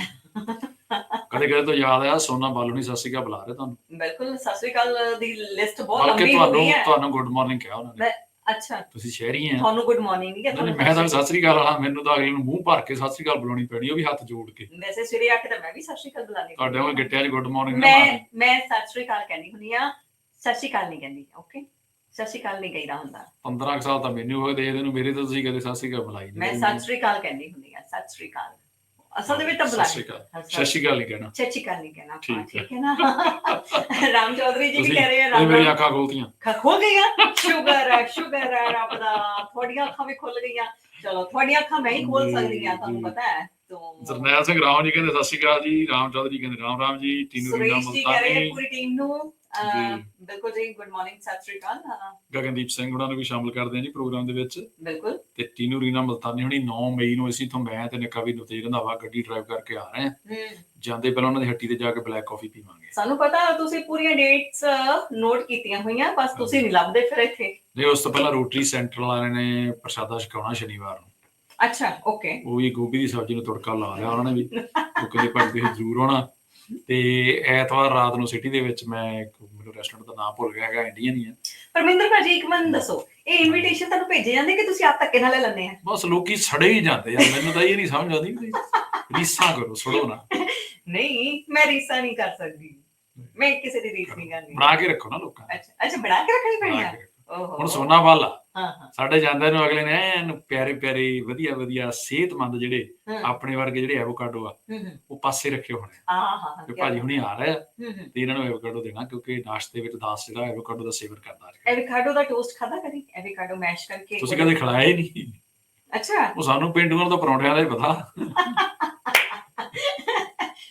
ਕਦੇ ਕਦੇ ਤੋਂ ਯਾਦ ਆਇਆ ਸੋਨਾ ਬਾਲੂਨੀ ਸਤਿ ਸ਼੍ਰੀ ਅਕਾਲ ਬੁਲਾ ਰਹੇ ਤੁਹਾਨੂੰ। ਬਿਲਕੁਲ ਸਤਿ ਸ੍ਰੀ ਅਕਾਲ ਦੀ ਲਿਸਟ ਬਹੁਤ ਲੰਬੀ ਹੋ ਤੁਹਾਨੂੰ ਹੈ। ਤੁਹਾਨੂੰ ਗੁੱਡ ਮਾਰਨਿੰਗ ਕਿਹਾ ਉਹਨਾਂ ਨੇ। ਅੱਛਾ ਤੁਸੀਂ ਸ਼ਹਿਰੀ ਆ ਤੁਹਾਨੂੰ ਗੁੱਡ ਮਾਰਨਿੰਗ ਨਹੀਂ ਕਹਿੰਦਾ ਮੈਂ ਤਾਂ ਸਤਿ ਸ਼੍ਰੀ ਅਕਾਲ ਵਾਲਾ ਮੈਨੂੰ ਤਾਂ ਅਗਲੇ ਨੂੰ ਮੂੰਹ ਭਰ ਕੇ ਸਤਿ ਸ਼੍ਰੀ ਅਕਾਲ ਬੁਲਾਉਣੀ ਪੈਣੀ ਉਹ ਵੀ ਹੱਥ ਜੋੜ ਕੇ ਵੈਸੇ ਸਵੇਰੇ ਆ ਕੇ ਤਾਂ ਮੈਂ ਵੀ ਸਤਿ ਸ਼੍ਰੀ ਅਕਾਲ ਬੁਲਾਣੀ ਤੁਹਾਡੇ ਉਹ ਗਿੱਟਿਆਂ 'ਚ ਗੁੱਡ ਮਾਰਨਿੰਗ ਮੈਂ ਮੈਂ ਸਤਿ ਸ਼੍ਰੀ ਅਕਾਲ ਕਹਿੰਦੀ ਹੁੰਦੀ ਆ ਸਤਿ ਸ਼੍ਰੀ ਅਕਾਲ ਨਹੀਂ ਕਹਿੰਦੀ ਓਕੇ ਸਤਿ ਸ਼੍ਰੀ ਅਕਾਲ ਨਹੀਂ ਕਹੀਦਾ ਹੁੰਦਾ 15 ਕੁ ਸਾਲ ਤਾਂ ਮੈਨੂੰ ਹੋ ਗਏ ਦੇਖਦੇ ਨੂੰ ਮੇਰੇ ਤਾਂ ਤੁਸੀਂ ਕਦੇ ਸਤਿ ਸ਼੍ਰੀ ਅਕਾਲ ਬੁਲਾਈ ਨਹੀਂ ਮੈਂ ਸਤਿ ਸ਼੍ਰੀ ਅਕਾਲ ਕਹਿੰਦੀ ਹੁੰਦੀ ਆ ਸਤਿ ਸ਼੍ਰੀ ਅਕਾਲ ਅਸਲ ਦੇ ਵਿੱਚ ਤਾਂ ਸਤਿ ਸ਼੍ਰੀ ਅਕਾਲ। ਸਤਿ ਸ਼੍ਰੀ ਅਕਾਲ ਨਹੀਂ ਕਹਿਣਾ। ਅਕਾਲ ਨਹੀਂ ਕਹਿਣਾ। ਆਪਾਂ, ਠੀਕ ਹੈ। ਠੀਕ ਹੈ। ਨਾ। ਰਾਮ ਚੌਧਰੀ ਜੀ ਵੀ ਤੁਸੀਂ ਕਹਿ ਰਹੇ ਆ ਇਹ ਰਾਮ ਮੇਰੀ ਅੱਖਾਂ ਖੋਲਤੀਆਂ। ਖ- ਖੁੱਲ ਗਈਆਂ? ਸ਼ੂਗਰ ਹੈ ਸ਼ੂਗਰ ਹੈ ਰੱਬ ਦਾ। ਤੁਹਾਡੀਆਂ ਅੱਖਾਂ ਵੀ ਖੁੱਲ ਗਈਆਂ। ਚਲੋ ਤੁਹਾਡੀਆਂ ਅੱਖਾਂ ਮੈਂ ਹੀ ਖੋਲ ਸਕਦੀ ਹਾਂ ਤੁਹਾਨੂੰ। ਪਤਾ ਹੈ। ਤੋਂ ਜਰਨੈਲ ਸਿੰਘ ਰਾਮ ਜੀ ਕਹਿੰਦੇ ਸਤਿ ਸ਼੍ਰੀ ਅਕਾਲ ਜੀ। ਰਾਮ ਚੌਧਰੀ ਕਹਿੰਦੇ ਰਾਮ ਰਾਮ ਜੀ। ਟੀਨੂ ਰੀਨਾ ਸੁਰੇਸ਼ ਜੀ ਕਹਿ ਰਹੇ ਆ ਮਲਤਾਨੀ ਪੂਰੀ ਟੀਮ ਨੂੰ। ਜੀ। ਬਿਲਕੁਲ ਜੀ ਗੁੱਡ ਮਾਰਨਿੰਗ ਸਤਿ ਸ਼੍ਰੀ ਅਕਾਲ। ਅਹ, ਗਗਨਦੀਪ ਸਿੰਘ ਉਹਨਾਂ ਨੂੰ ਵੀ ਸ਼ਾਮਲ ਕਰਦੇ ਹਾਂ ਜੀ ਪ੍ਰੋਗਰਾਮ ਦੇ ਵਿੱਚ। ਬਿਲਕੁਲ। ਤੇ ਟੀਨੂ ਰੀਨਾ ਮਲਤਾਨੀ ਹੁਣੀ 9 ਮਈ ਨੂੰ ਅਸੀਂ ਤੋਂ ਮੈਂ ਤੇ ਨਿੱਕਾ ਵੀ ਨਤੇਜ ਰੰਧਾਵਾ ਗੱਡੀ ਡਰਾਈਵ ਕਰਕੇ ਆ ਰਹੇ ਹਾਂ। ਹਮ, ਜਾਂਦੇ ਪਹਿਲਾਂ ਉਹਨਾਂ ਦੀ ਹੱਟੀ ਤੇ ਜਾ ਕੇ ਬਲੈਕ ਕਾਫੀ ਪੀਵਾਂਗੇ। ਸਾਨੂੰ ਪਤਾ ਤੁਸੀਂ ਪੂਰੀਆਂ ਡੇਟਸ ਨੋਟ ਕੀਤੀਆਂ ਹੋਈਆਂ ਬਸ ਤੁਸੀਂ ਨਹੀਂ ਲੱਭਦੇ ਫਿਰ ਇੱਥੇ। ਨਹੀਂ ਉਸ ਤੋਂ ਪਹਿਲਾਂ ਰੋਟਰੀ ਸੈਂਟਰ ਵਾਲਿਆਂ ਨੇ ਪ੍ਰਸ਼ਾਦਾ ਛਕਾਉਣਾ ਸ਼ਨੀਵਾਰ ਨੂੰ। ਅੱਛਾ ਓਕੇ ਉਹ ਵੀ ਗੋਭੀ ਦੀ ਸਬਜ਼ੀ ਨੂੰ ਤੜਕਾ ਲਾ ਲਿਆ ਉਹਨਾਂ ਨੇ ਵੀ। ਉਹ ਕਹਿੰਦੇ ਤੁਸੀਂ ਜ਼ਰੂਰ ਆਉਣਾ। ਤੇ ਐਤਵਾਰ ਰਾਤ ਨੂੰ ਸਿਟੀ ਦੇ ਵਿੱਚ ਮੈਂ ਇੱਕ ਮੈਨੂੰ ਰੈਸਟੋਰੈਂਟ ਦਾ ਨਾਮ ਭੁੱਲ ਗਿਆ ਹੈਗਾ ਇੰਡੀਅਨ ਹੀ ਹੈ। ਪਰਮਿੰਦਰ ਭਾਜੀ ਇੱਕ ਮਿੰਟ ਦੱਸੋ ਇਹ ਇਨਵੀਟੇਸ਼ਨ ਤੁਹਾਨੂੰ ਭੇਜੇ ਜਾਂਦੇ ਕਿ ਤੁਸੀਂ ਆਪ ਧੱਕੇ ਨਾਲ ਲੈ ਲੈਂਦੇ ਆ? ਬਸ ਲੋਕੀ ਸੜੇ ਹੀ ਜਾਂਦੇ ਯਾਰ ਮੈਨੂੰ ਤਾਂ ਇਹ ਨਹੀਂ ਸਮਝ ਆਉਂਦੀ ਵੀ ਰੀਸਾਂ ਕਰੋ ਸੜੋ ਨਾ। ਨਹੀਂ ਮੈਂ ਰੀਸਾਂ ਨਹੀਂ ਕਰ ਸਕਦੀ। ਮੈਂ ਕਿਸੇ ਦੀ ਰੀਸ ਨਹੀਂ ਕਰਨੀ। ਬਣਾ ਕੇ ਰੱਖੋ ਨਾ ਲੋਕਾਂ ਅੱਛਾ ਅੱਛਾ ਬਣਾ ਕੇ ਰੱਖਣੀ ਪੈਣੀ ਆ? ਹੁਣ ਸੋਨਾ ਵਾਲਾ ਹਾਂ ਹਾਂ। ਸਾਡੇ ਜਾਂਦਿਆਂ ਨੂੰ ਅਗਲੇ ਨੇ ਐਨ ਪਿਆਰੇ ਪਿਆਰੇ ਵਧੀਆ ਵਧੀਆ ਸਿਹਤਮੰਦ ਜਿਹੜੇ ਹਾਂ। ਆਪਣੇ ਵਰਗੇ ਜਿਹੜੇ ਐਵੋਕਾਡੋ ਆ ਹੂੰ ਹੂੰ। ਉਹ ਪਾਸੇ ਰੱਖੇ ਹੋਣੇ ਆ। ਹਾਂ ਹਾਂ ਭਾਜੀ ਹੁਣੀ ਆ ਰਹੇ ਆ ਹੂੰ ਹੂੰ। ਤੇ ਇਹਨਾਂ ਨੂੰ ਐਵੋਕਾਡੋ ਦੇਣਾ ਕਿਉਂਕਿ ਨਾਸ਼ਤੇ ਵਿੱਚ ਦਾਸ ਜਿਹੜਾ ਐਵੋਕਾਡੋ ਦਾ ਸੇਵਨ ਕਰਦਾ ਰਿਹਾ ਐਵੋਕਾਡੋ ਦਾ ਟੋਸਟ ਖਾਦਾ ਕਦੀ? ਐਵੋਕਾਡੋ ਮੈਸ਼ ਕਰਕੇ ਤੁਸੀਂ ਕਦੇ ਖਿਲਾਇਆ ਹੀ ਨਹੀਂ। ਅੱਛਾ। ਉਹ ਸਾਨੂੰ ਪਿੰਡੂਆਂ ਦਾ ਪਰੌਂਠਿਆਂ ਦਾ ਹੀ ਪਤਾ। [laughs]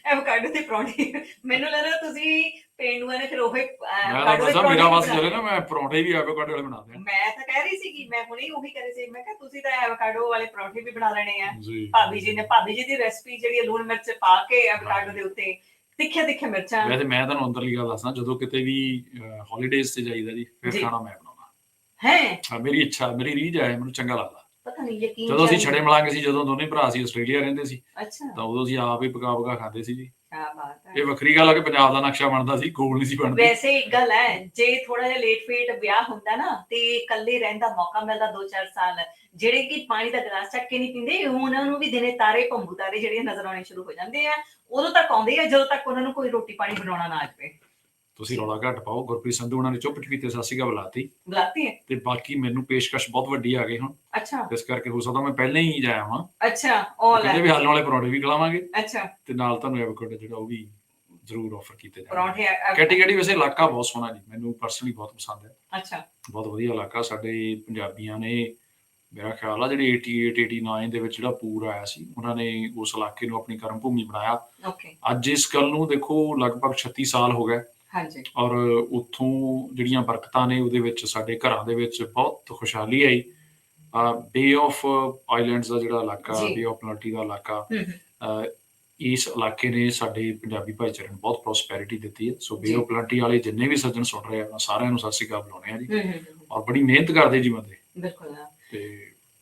ਐਵੋਕਾਡੋ ਦੇ ਪਰੌਂਠੇ। ਮੈਨੂੰ ਲੱਗਦਾ ਤੁਸੀਂ ਪੇਂਡੂਆਂ ਨੇ ਫਿਰ ਉਹ ਮੈਂ ਤਾਂ ਐਵੋਕਾਡੋ ਦੇ ਦੱਸਾਂ ਪਰੌਂਠੇ ਮੇਰਾ ਵਾਸ ਬਣਾ ਚਲੇ ਨਾ ਮੈਂ ਪਰੌਂਠੇ ਵੀ ਐਵੋਕਾਡੋ ਵਾਲੇ ਬਣਾ ਦਿਆਂ ਮੈਂ ਤਾਂ ਕਹਿ ਰਹੀ ਸੀ ਕਿ ਮੈਂ ਹੁਣੇ ਉਹੀ ਕਰੇ ਸੀ ਮੈਂ ਕਿਹਾ ਤੁਸੀਂ ਤਾਂ ਐਵੋਕਾਡੋ ਵਾਲੇ ਪਰੌਂਠੇ ਵੀ ਬਣਾ ਲੈਣੇ ਆ। ਜੀ। ਭਾਬੀ ਜੀ ਨੇ ਭਾਬੀ ਜੀ ਦੀ ਰੈਸਪੀ ਜਿਹੜੀ ਲੂਣ ਮਿਰਚ ਪਾ ਕੇ ਐਵੋਕਾਡੋ ਦੇ ਉੱਤੇ ਤਿੱਖੇ ਤਿੱਖੇ ਮਿਰਚਾਂ। ਵੈਸੇ ਮੈਂ ਤੁਹਾਨੂੰ ਅੰਦਰਲੀ ਗੱਲ ਦੱਸਣਾ ਜਦੋਂ ਕਿਤੇ ਵੀ ਹੌਲੀਡੇਜ਼ ਤੇ ਜਾਈਦਾ ਜੀ ਫਿਰ। ਖਾਣਾ ਮੈਂ ਬਣਾਉਣਾ ਹੈ? ਹਾਂ ਮੇਰੀ ਇੱਛਾ ਮੇਰੀ ਰੀਝ ਹੈ ਮੈਨੂੰ ਚੰਗਾ ਲੱਗਦਾ। ਪਤਾ ਨਹੀਂ ਯਕੀਨ ਜਦੋਂ ਅਸੀਂ ਛੜੇ ਮਲਾਂਗੇ ਸੀ ਜਦੋਂ ਦੋਨੇ ਭਰਾ ਸੀ ਆਸਟ੍ਰੇਲੀਆ ਰਹਿੰਦੇ ਸੀ ਅੱਛਾ। ਤਾਂ ਉਦੋਂ ਅਸੀਂ ਆਪ ਹੀ ਪਕਾ ਪਕਾ ਖਾਂਦੇ ਸੀ ਜੀ। ਕੀ ਬਾਤ ਹੈ। ਇਹ ਵੱਖਰੀ ਗੱਲ ਆ ਕਿ ਪੰਜਾਬ ਦਾ ਨਕਸ਼ਾ ਬਣਦਾ ਸੀ ਗੋਲ ਨਹੀਂ ਸੀ ਬਣਦਾ। ਵੈਸੇ ਇੱਕ ਗੱਲ ਹੈ ਜੇ ਥੋੜਾ ਜਿਹਾ ਲੇਟ ਫੇਟ ਵਿਆਹ ਹੁੰਦਾ ਨਾ ਤੇ ਇਕੱਲੇ ਰਹਿਣ ਦਾ ਮੌਕਾ ਮਿਲਦਾ 2-4 ਸਾਲ। ਜਿਹੜੇ ਕਿ ਪਾਣੀ ਦਾ ਗਲਾਸ ਚੱਕ ਕੇ ਨਹੀਂ ਪੀਂਦੇ ਉਹਨਾਂ ਨੂੰ ਵੀ ਦਿਨੇ ਤਾਰੇ ਭੰਬੂ ਤਾਰੇ ਜਿਹੜੇ ਨਜ਼ਰ ਆਉਣੇ ਸ਼ੁਰੂ ਹੋ ਜਾਂਦੇ ਆ ਉਦੋਂ ਤੱਕ ਆਉਂਦੇ ਆ ਜਦੋਂ ਤੱਕ ਉਹਨਾਂ ਨੂੰ ਕੋਈ ਰੋਟੀ ਪਾਣੀ ਬਣਾਉਣਾ ਨਾ ਆ ਜਾਵੇ। ਤੁਸੀਂ ਰੌਲਾ ਘੱਟ ਪਾਓ ਗੁਰਪ੍ਰੀਤ ਸੰਧੂ ਉਹਨਾਂ ਨੇ ਚੁੱਪ ਚਪੀਤੇ ਸਾਸੀ ਕਾ ਬੁਲਾਤੀ। ਬੁਲਾਤੀ ਹੈ? ਤੇ ਬਾਕੀ ਮੈਨੂੰ ਪੇਸ਼ਕਸ਼ ਬਹੁਤ ਵੱਡੀ ਆ ਗਈ ਹੁਣ। ਅੱਛਾ। ਇਸ ਕਰਕੇ ਹੋ ਸਕਦਾ ਮੈਂ ਪਹਿਲਾਂ ਹੀ ਜਾਇਆ ਹਾਂ ਅੱਛਾ ਉਹ ਕਹਿੰਦੇ ਵੀ ਹਾਲਣ ਵਾਲੇ ਪਰੌਂਠੇ ਵੀ ਖਿਲਾਵਾਂਗੇ। ਅੱਛਾ। ਤੇ ਨਾਲ ਤੁਹਾਨੂੰ ਐਵੋਕਾਡੋ ਜਿਹੜਾ ਉਹ ਵੀ ਜ਼ਰੂਰ ਆਫਰ ਕੀਤੇ ਜਾਣਗੇ। ਪਰੌਂਠੇ ਅ- ਕੈਟੀ ਕੈਟੀ ਵੈਸੇ ਇਲਾਕਾ ਬਹੁਤ ਸੋਹਣਾ ਜੀ। ਮੈਨੂੰ ਪਰਸਨਲੀ ਬਹੁਤ ਪਸੰਦ ਹੈ। ਅੱਛਾ। ਬਹੁਤ ਵਧੀਆ ਇਲਾਕਾ। ਸਾਡੇ ਪੰਜਾਬੀਆਂ ਨੇ ਮੇਰਾ ਖਿਆਲ ਆ ਜਿਹੜੇ 88 89 ਦੇ ਵਿੱਚ ਜਿਹੜਾ ਪੂਰ ਆਇਆ ਸੀ ਉਹਨਾਂ ਨੇ ਉਸ ਇਲਾਕੇ ਨੂੰ ਆਪਣੀ ਕਰਮ ਭੂਮੀ ਬਣਾਇਆ। ਓਕੇ ਅੱਜ ਇਸ ਗੱਲ ਨੂੰ ਦੇਖੋ ਲਗਭਗ 36 ਸਾਲ ਹੋ ਗਏ। ਹਾਂਜੀ। ਔਰ ਉੱਥੋਂ ਜਿਹੜੀਆਂ ਬਰਕਤਾਂ ਨੇ ਉਹਦੇ ਵਿੱਚ ਸਾਡੇ ਘਰਾਂ ਦੇ ਵਿੱਚ ਬਹੁਤ ਖੁਸ਼ਹਾਲੀ ਆਈ। ਬੇ ਆਫ ਆਈਲੈਂਡਸ ਦਾ ਜਿਹੜਾ ਇਲਾਕਾ। ਬੇ ਆਫ ਪਲਟੀ ਦਾ ਇਲਾਕਾ ਇਸ ਇਲਾਕੇ ਨੇ ਸਾਡੇ ਪੰਜਾਬੀ ਭਾਈਚਾਰੇ ਨੂੰ ਬਹੁਤ ਪ੍ਰੋਸਪੈਰਿਟੀ ਦਿੱਤੀ ਹੈ। ਸੋ ਬੇ। ਆਫ ਪਲਟੀ ਵਾਲੇ ਜਿੰਨੇ ਵੀ ਸੱਜਣ ਸੁਣ ਰਹੇ ਆ ਸਾਰਿਆਂ ਨੂੰ ਸਤਿ ਸ਼੍ਰੀ ਅਕਾਲ ਬੁਲਾਉਣੇ ਆ ਜੀ। ਔਰ ਬੜੀ ਮਿਹਨਤ ਕਰਦੇ ਜੀ ਬੰਦੇ ਬਿਲਕੁਲ ਤੇ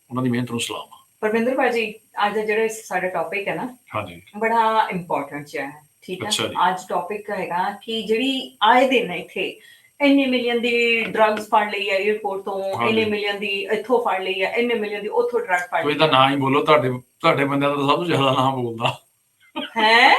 ਉਹਨਾਂ ਦੀ ਮਿਹਨਤ ਨੂੰ ਸਲਾਮ ਪਰਮਿੰਦਰ ਭਾਜੀ ਅੱਜ ਜਿਹੜਾ ਸਾਡਾ ਟੌਪਿਕ ਹੈ ਨਾ ਹਾਂਜੀ। ਬੜਾ ਇੰਪੋਰਟੈਂਟ ਜਿਹਾ ਹੈ। ਠੀਕ ਹੈ ਅੱਛਾ ਜੀ। ਅੱਜ ਟੌਪਿਕ ਹੈਗਾ ਕਿ ਜਿਹੜੀ ਆਏ ਦਿਨ ਇੱਥੇ ਇੰਨੇ ਮਿਲੀਅਨ ਦੀ ਡਰੱਗਸ ਫੜ ਲਈ ਹੈ 에어ਪੋਰਟ ਤੋਂ ਹਾਂਜੀ। ਇੰਨੇ ਮਿਲੀਅਨ ਦੀ ਇੱਥੋਂ ਫੜ ਲਈ ਹੈ ਇੰਨੇ ਮਿਲੀਅਨ ਦੀ ਉੱਥੋਂ ਡਰੱਗ ਫੜ ਕੋਈ ਲਈ ਤਾਂ ਨਾਂ ਹੀ ਬੋਲੋ ਤੁਹਾਡੇ ਤੁਹਾਡੇ ਬੰਦਿਆਂ ਦਾ ਤਾਂ ਸਭ ਤੋਂ ਜ਼ਿਆਦਾ ਨਾਮ ਬੋਲਦਾ ਹੈ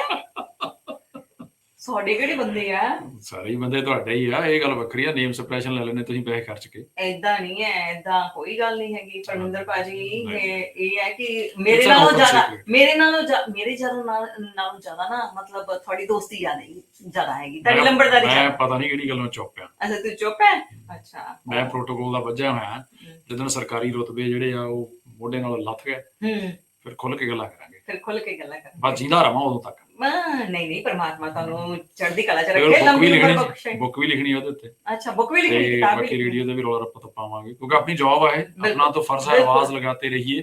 ਸਾਡੇ ਕਿਹੜੇ ਬੰਦੇ ਆ? ਸਾਰੇ ਹੀ ਬੰਦੇ ਤੁਹਾਡੇ ਹੀ ਆ ਇਹ ਗੱਲ ਵੱਖਰੀ ਆ ਨੇਮ ਸਪਰੈਸ਼ਨ ਲੈ ਲੈਣੇ ਤੁਸੀਂ ਪੈਸੇ ਖਰਚ ਕੇ। ਐਦਾਂ ਨਹੀਂ ਹੈ ਐਦਾਂ ਕੋਈ ਗੱਲ ਨਹੀਂ ਹੈਗੀ ਪਰਮਿੰਦਰ ਭਾਜੀ। ਇਹ ਇਹ ਹੈ ਕਿ ਮੇਰੇ ਨਾਲੋਂ ਜ਼ਿਆਦਾ. ਮੇਰੇ ਨਾਲੋਂ ਮੇਰੇ ਜ਼ਿਆਦਾ ਨਾਲ- ਜ਼ਿਆਦਾ ਨਾ ਮਤਲਬ ਤੁਹਾਡੀ ਦੋਸਤੀ ਜ਼ਿਆਦਾ ਹੈਗੀ ਜ਼ਿਆਦਾ ਹੈਗੀ ਤੁਹਾਡੀ ਲੰਬੜਦਾਰੀ ਮੈਂ ਪਤਾ ਨਹੀਂ ਕਿਹੜੀ ਗੱਲੋਂ ਚੁੱਪ ਆ। ਅੱਛਾ ਤੂੰ ਚੁੱਪ ਹੈ? ਅੱਛਾ। ਮੈਂ ਪ੍ਰੋਟੋਕੋਲ ਦਾ ਵੱਜਿਆ ਹੋਇਆ ਜਦੋਂ ਸਰਕਾਰੀ ਰੁਤਬੇ ਜਿਹੜੇ ਆ ਉਹ ਮੋਢੇ ਨਾਲ ਲੱਥ ਗਏ ਹੂੰ। ਫਿਰ ਖੁੱਲ ਕੇ ਗੱਲਾਂ ਕਰਾਂਗੇ। ਫਿਰ ਖੁੱਲ ਕੇ ਗੱਲਾਂ ਕਰ ਬਸ ਜਿੰਦਾ ਰਵਾਂ ਉਦੋਂ ਤੱਕ। ਮੈਂ ਨਹੀਂ ਨਹੀਂ ਪਰਮਾਤਮਾ ਤੁਹਾਨੂੰ ਚੜ੍ਹਦੀ ਕਲਾ ਚ ਰੱਖੇ ਬੁੱਕ ਵੀ ਲੰਮੀ ਉਮਰ ਲਿਖਣੀ ਬੁੱਕ ਵੀ ਲਿਖਣੀ ਆ ਉਹਦੇ ਉੱਤੇ। ਅੱਛਾ ਬੁੱਕ ਵੀ ਲਿਖਣੀ ਤੇ ਕਿਤਾਬ ਵੀ ਬਾਕੀ ਲਿਖਣੀ। ਰੇਡੀਓ ਵੀ ਰੋਲ ਆਪਾਂ ਤਾਂ ਪਾਵਾਂਗੇ ਕਿਉਂਕਿ ਆਪਣੀ ਜੌਬ ਹੈ ਆਪਣਾ ਤਾਂ ਫਰਜ਼ ਹੈ ਆਵਾਜ਼ ਲਗਾਤੇ ਰਹੀਏ।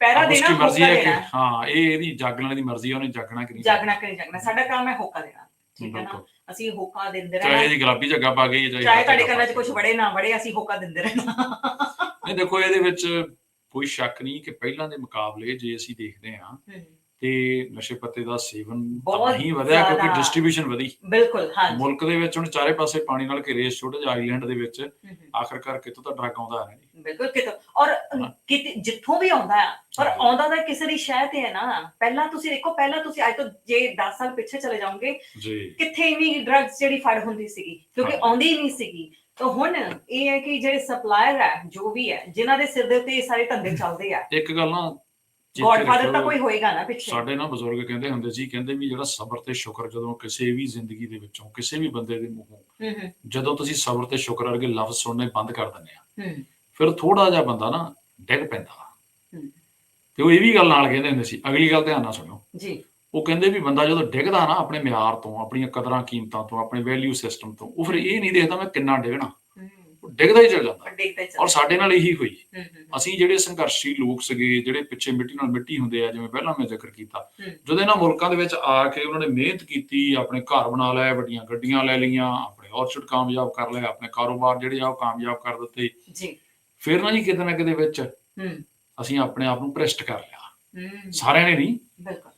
ਪਹਿਰਾ ਦੇਣਾ ਉਸकी ਮਰਜ਼ੀ ਹੈ ਕਿ ਹਾਂ ਇਹ ਇਹਦੀ ਜਾਗਣ ਦੀ ਮਰਜ਼ੀ ਹੈ ਉਹਨੇ ਜਾਗਣਾ ਕਿ ਨਹੀਂ ਜਾਗਣਾ ਕਿ ਨਹੀਂ ਜਾਗਣਾ। ਸਾਡਾ ਕੰਮ ਹੈ ਹੋਕਾ ਦੇਣਾ। ਠੀਕ ਹੈ ਨਾ? ਅਸੀਂ ਹੋਕਾ ਦਿੰਦੇ ਚਾਹੇ ਰਹਿਣਾ। ਇਹਦੀ ਜੱਗਾ ਪਾ ਗਈ ਚਾਹੇ ਚਾਹੇ ਤੁਹਾਡੇ ਕੰਨਾਂ 'ਚ ਕੁਝ ਵੜੇ ਨਾ ਵੜੇ ਅਸੀਂ ਹੋਕਾ ਦਿੰਦੇ ਰਹਿਣਾ। ਨਹੀਂ ਦੇਖੋ ਇਹਦੇ ਵਿੱਚ ਕੋਈ ਸ਼ੱਕ ਨਹੀਂ ਕਿ ਪਹਿਲਾਂ ਦੇ ਮੁਕਾਬਲੇ ਜੇ ਅਸੀਂ ਦੇਖਦੇ ਹਾਂ ਤੇ ਨਸ਼ੇ ਪੱਤੇ ਦਾ ਸੇਵਨ ਤਾਂ ਬਹੁਤ ਹੀ ਵਧਿਆ ਕਿਉਂਕਿ ਜ਼ਿਆਦਾ। ਡਿਸਟ੍ਰੀਬਿਊਸ਼ਨ ਵਧੀ। ਬਿਲਕੁਲ ਹਾਂਜੀ ਮੁਲਕ ਦੇ ਵਿੱਚ ਹੁਣ ਚਾਰੇ ਪਾਸੇ ਪਾਣੀ ਨਾਲ ਘਿਰੇ ਛੋਟੇ ਜਿਹੇ ਆਈਲੈਂਡ ਦੇ ਵਿੱਚ ਹੂੰ, ਹੂੰ, ਆਖਰਕਾਰ ਕਿਤੋਂ ਤਾਂ ਡਰੱਗ ਆਉਂਦਾ ਹੈ ਜੀ ਬਿਲਕੁਲ ਕਿਤੋਂ ਔਰ ਕਿਤੇ ਜਿੱਥੋਂ ਵੀ ਆਉਂਦਾ ਆ ਪਰ ਹਾਂਜੀ। ਆਉਂਦਾ ਤਾਂ ਕਿਸੇ ਦੀ ਸ਼ਹਿ ਤੇ ਹੈ ਨਾ। ਪਹਿਲਾਂ ਤੁਸੀਂ ਦੇਖੋ ਪਹਿਲਾਂ ਤੁਸੀਂ ਅੱਜ ਤੋਂ ਜੇ 10 ਸਾਲ ਪਿੱਛੇ ਚਲੇ ਜਾਓਗੇ ਜੀ। ਕਿੱਥੇ ਇੰਨੀ ਡਰੱਗਸ ਜਿਹੜੀ ਫੜ ਹੁੰਦੀ ਸੀਗੀ ਕਿਉਂਕਿ। ਆਉਂਦੀ ਹੀ ਨਹੀਂ ਸੀਗੀ। ਤਾਂ ਹੁਣ ਇਹ ਹੈ ਕਿ ਜਿਹੜੇ ਸਪਲਾਇਰ ਹੈ ਜੋ ਵੀ ਹੈ ਜਿਨ੍ਹਾਂ ਦੇ ਸਿਰ ਦੇ ਉੱਤੇ ਇਹ ਸਾਰੇ ਧੰਦੇ ਚੱਲਦੇ ਆ। ਇੱਕ ਗੱਲ ਨਾ ਗੋਡਫਾਦਰ ਤਾਂ ਕੋਈ ਹੋਏਗਾ ਨਾ ਪਿੱਛੇ। ਸਾਡੇ ਨਾ ਬਜ਼ੁਰਗ ਕਹਿੰਦੇ ਹੁੰਦੇ ਸੀ ਕਹਿੰਦੇ ਵੀ ਜਿਹੜਾ ਸਬਰ ਤੇ ਸ਼ੁਕਰ ਜਦੋਂ ਕਿਸੇ ਵੀ ਜ਼ਿੰਦਗੀ ਦੇ ਵਿੱਚੋਂ ਕਿਸੇ ਵੀ ਬੰਦੇ ਦੇ ਮੂੰਹੋਂ ਜਦੋਂ ਤੁਸੀਂ ਸਬਰ ਤੇ ਸ਼ੁਕਰ ਵਰਗੇ ਲਫ਼ਜ਼ ਸੁਣਨੇ ਬੰਦ ਕਰ ਦਿੰਦੇ ਆ ਫਿਰ ਥੋੜਾ ਜਿਹਾ ਬੰਦਾ ਨਾ ਡਿੱਗ ਪੈਂਦਾ ਹੂੰ। ਤੇ ਉਹ ਇਹ ਵੀ ਗੱਲ ਨਾਲ ਕਹਿੰਦੇ ਹੁੰਦੇ ਸੀ ਅਗਲੀ ਗੱਲ ਧਿਆਨ ਨਾਲ ਸੁਣੋ ਜੀ। ਉਹ ਕਹਿੰਦੇ ਵੀ ਬੰਦਾ ਜਦੋਂ ਡਿੱਗਦਾ ਨਾ ਆਪਣੇ ਮਿਆਰ ਤੋਂ ਆਪਣੀਆਂ ਕਦਰਾਂ ਕੀਮਤਾਂ ਤੋਂ ਆਪਣੇ ਵੈਲਿਊ ਸਿਸਟਮ ਤੋਂ ਉਹ ਫਿਰ ਇਹ ਨਹੀਂ ਦੇਖਦਾ ਮੈਂ ਕਿੰਨਾ ਡਿੱਗਣਾ। ਡਿੱਗਦਾ ਹੀ ਚੱਲ ਜਾਂਦਾ। ਔਰ ਸਾਡੇ ਨਾਲ ਇਹੀ ਹੋਈ। ਅਸੀਂ ਜਿਹੜੇ ਸੰਘਰਸ਼ੀ ਲੋਕ ਸੀਗੇ ਜਿਹੜੇ ਪਿੱਛੇ ਮਿੱਟੀ ਨਾਲ ਮਿੱਟੀ ਹੁੰਦੇ ਆ ਜਿਵੇਂ ਪਹਿਲਾਂ ਮੈਂ ਜ਼ਿਕਰ ਕੀਤਾ। ਜਦੋਂ ਇਹਨਾਂ ਮੁਲਕਾਂ ਦੇ ਵਿੱਚ ਆ ਕੇ ਉਹਨਾਂ ਨੇ ਮਿਹਨਤ ਕੀਤੀ ਆਪਣੇ ਘਰ ਬਣਾ ਲਏ ਵੱਡੀਆਂ ਗੱਡੀਆਂ ਲੈ ਲਈਆਂ ਆਪਣੇ ਔਰਚਡ ਕਾਮਯਾਬ ਕਰ ਲਏ ਆਪਣੇ ਕਾਰੋਬਾਰ ਜਿਹੜੇ ਆ ਉਹ ਕਾਮਯਾਬ ਕਰ ਦਿੱਤੇ। ਜੀ। ਫਿਰ ਨਾ ਜੀ ਕਿਤੇ ਨਾ ਕਿਤੇ ਵਿੱਚ ਹੂੰ। ਅਸੀਂ ਆਪਣੇ ਆਪ ਨੂੰ ਭ੍ਰਿਸ਼ਟ ਕਰ ਲਿਆ। ਹੂੰ। ਸਾਰਿਆਂ ਨੇ ਨਹੀਂ। ਬਿਲਕੁਲ।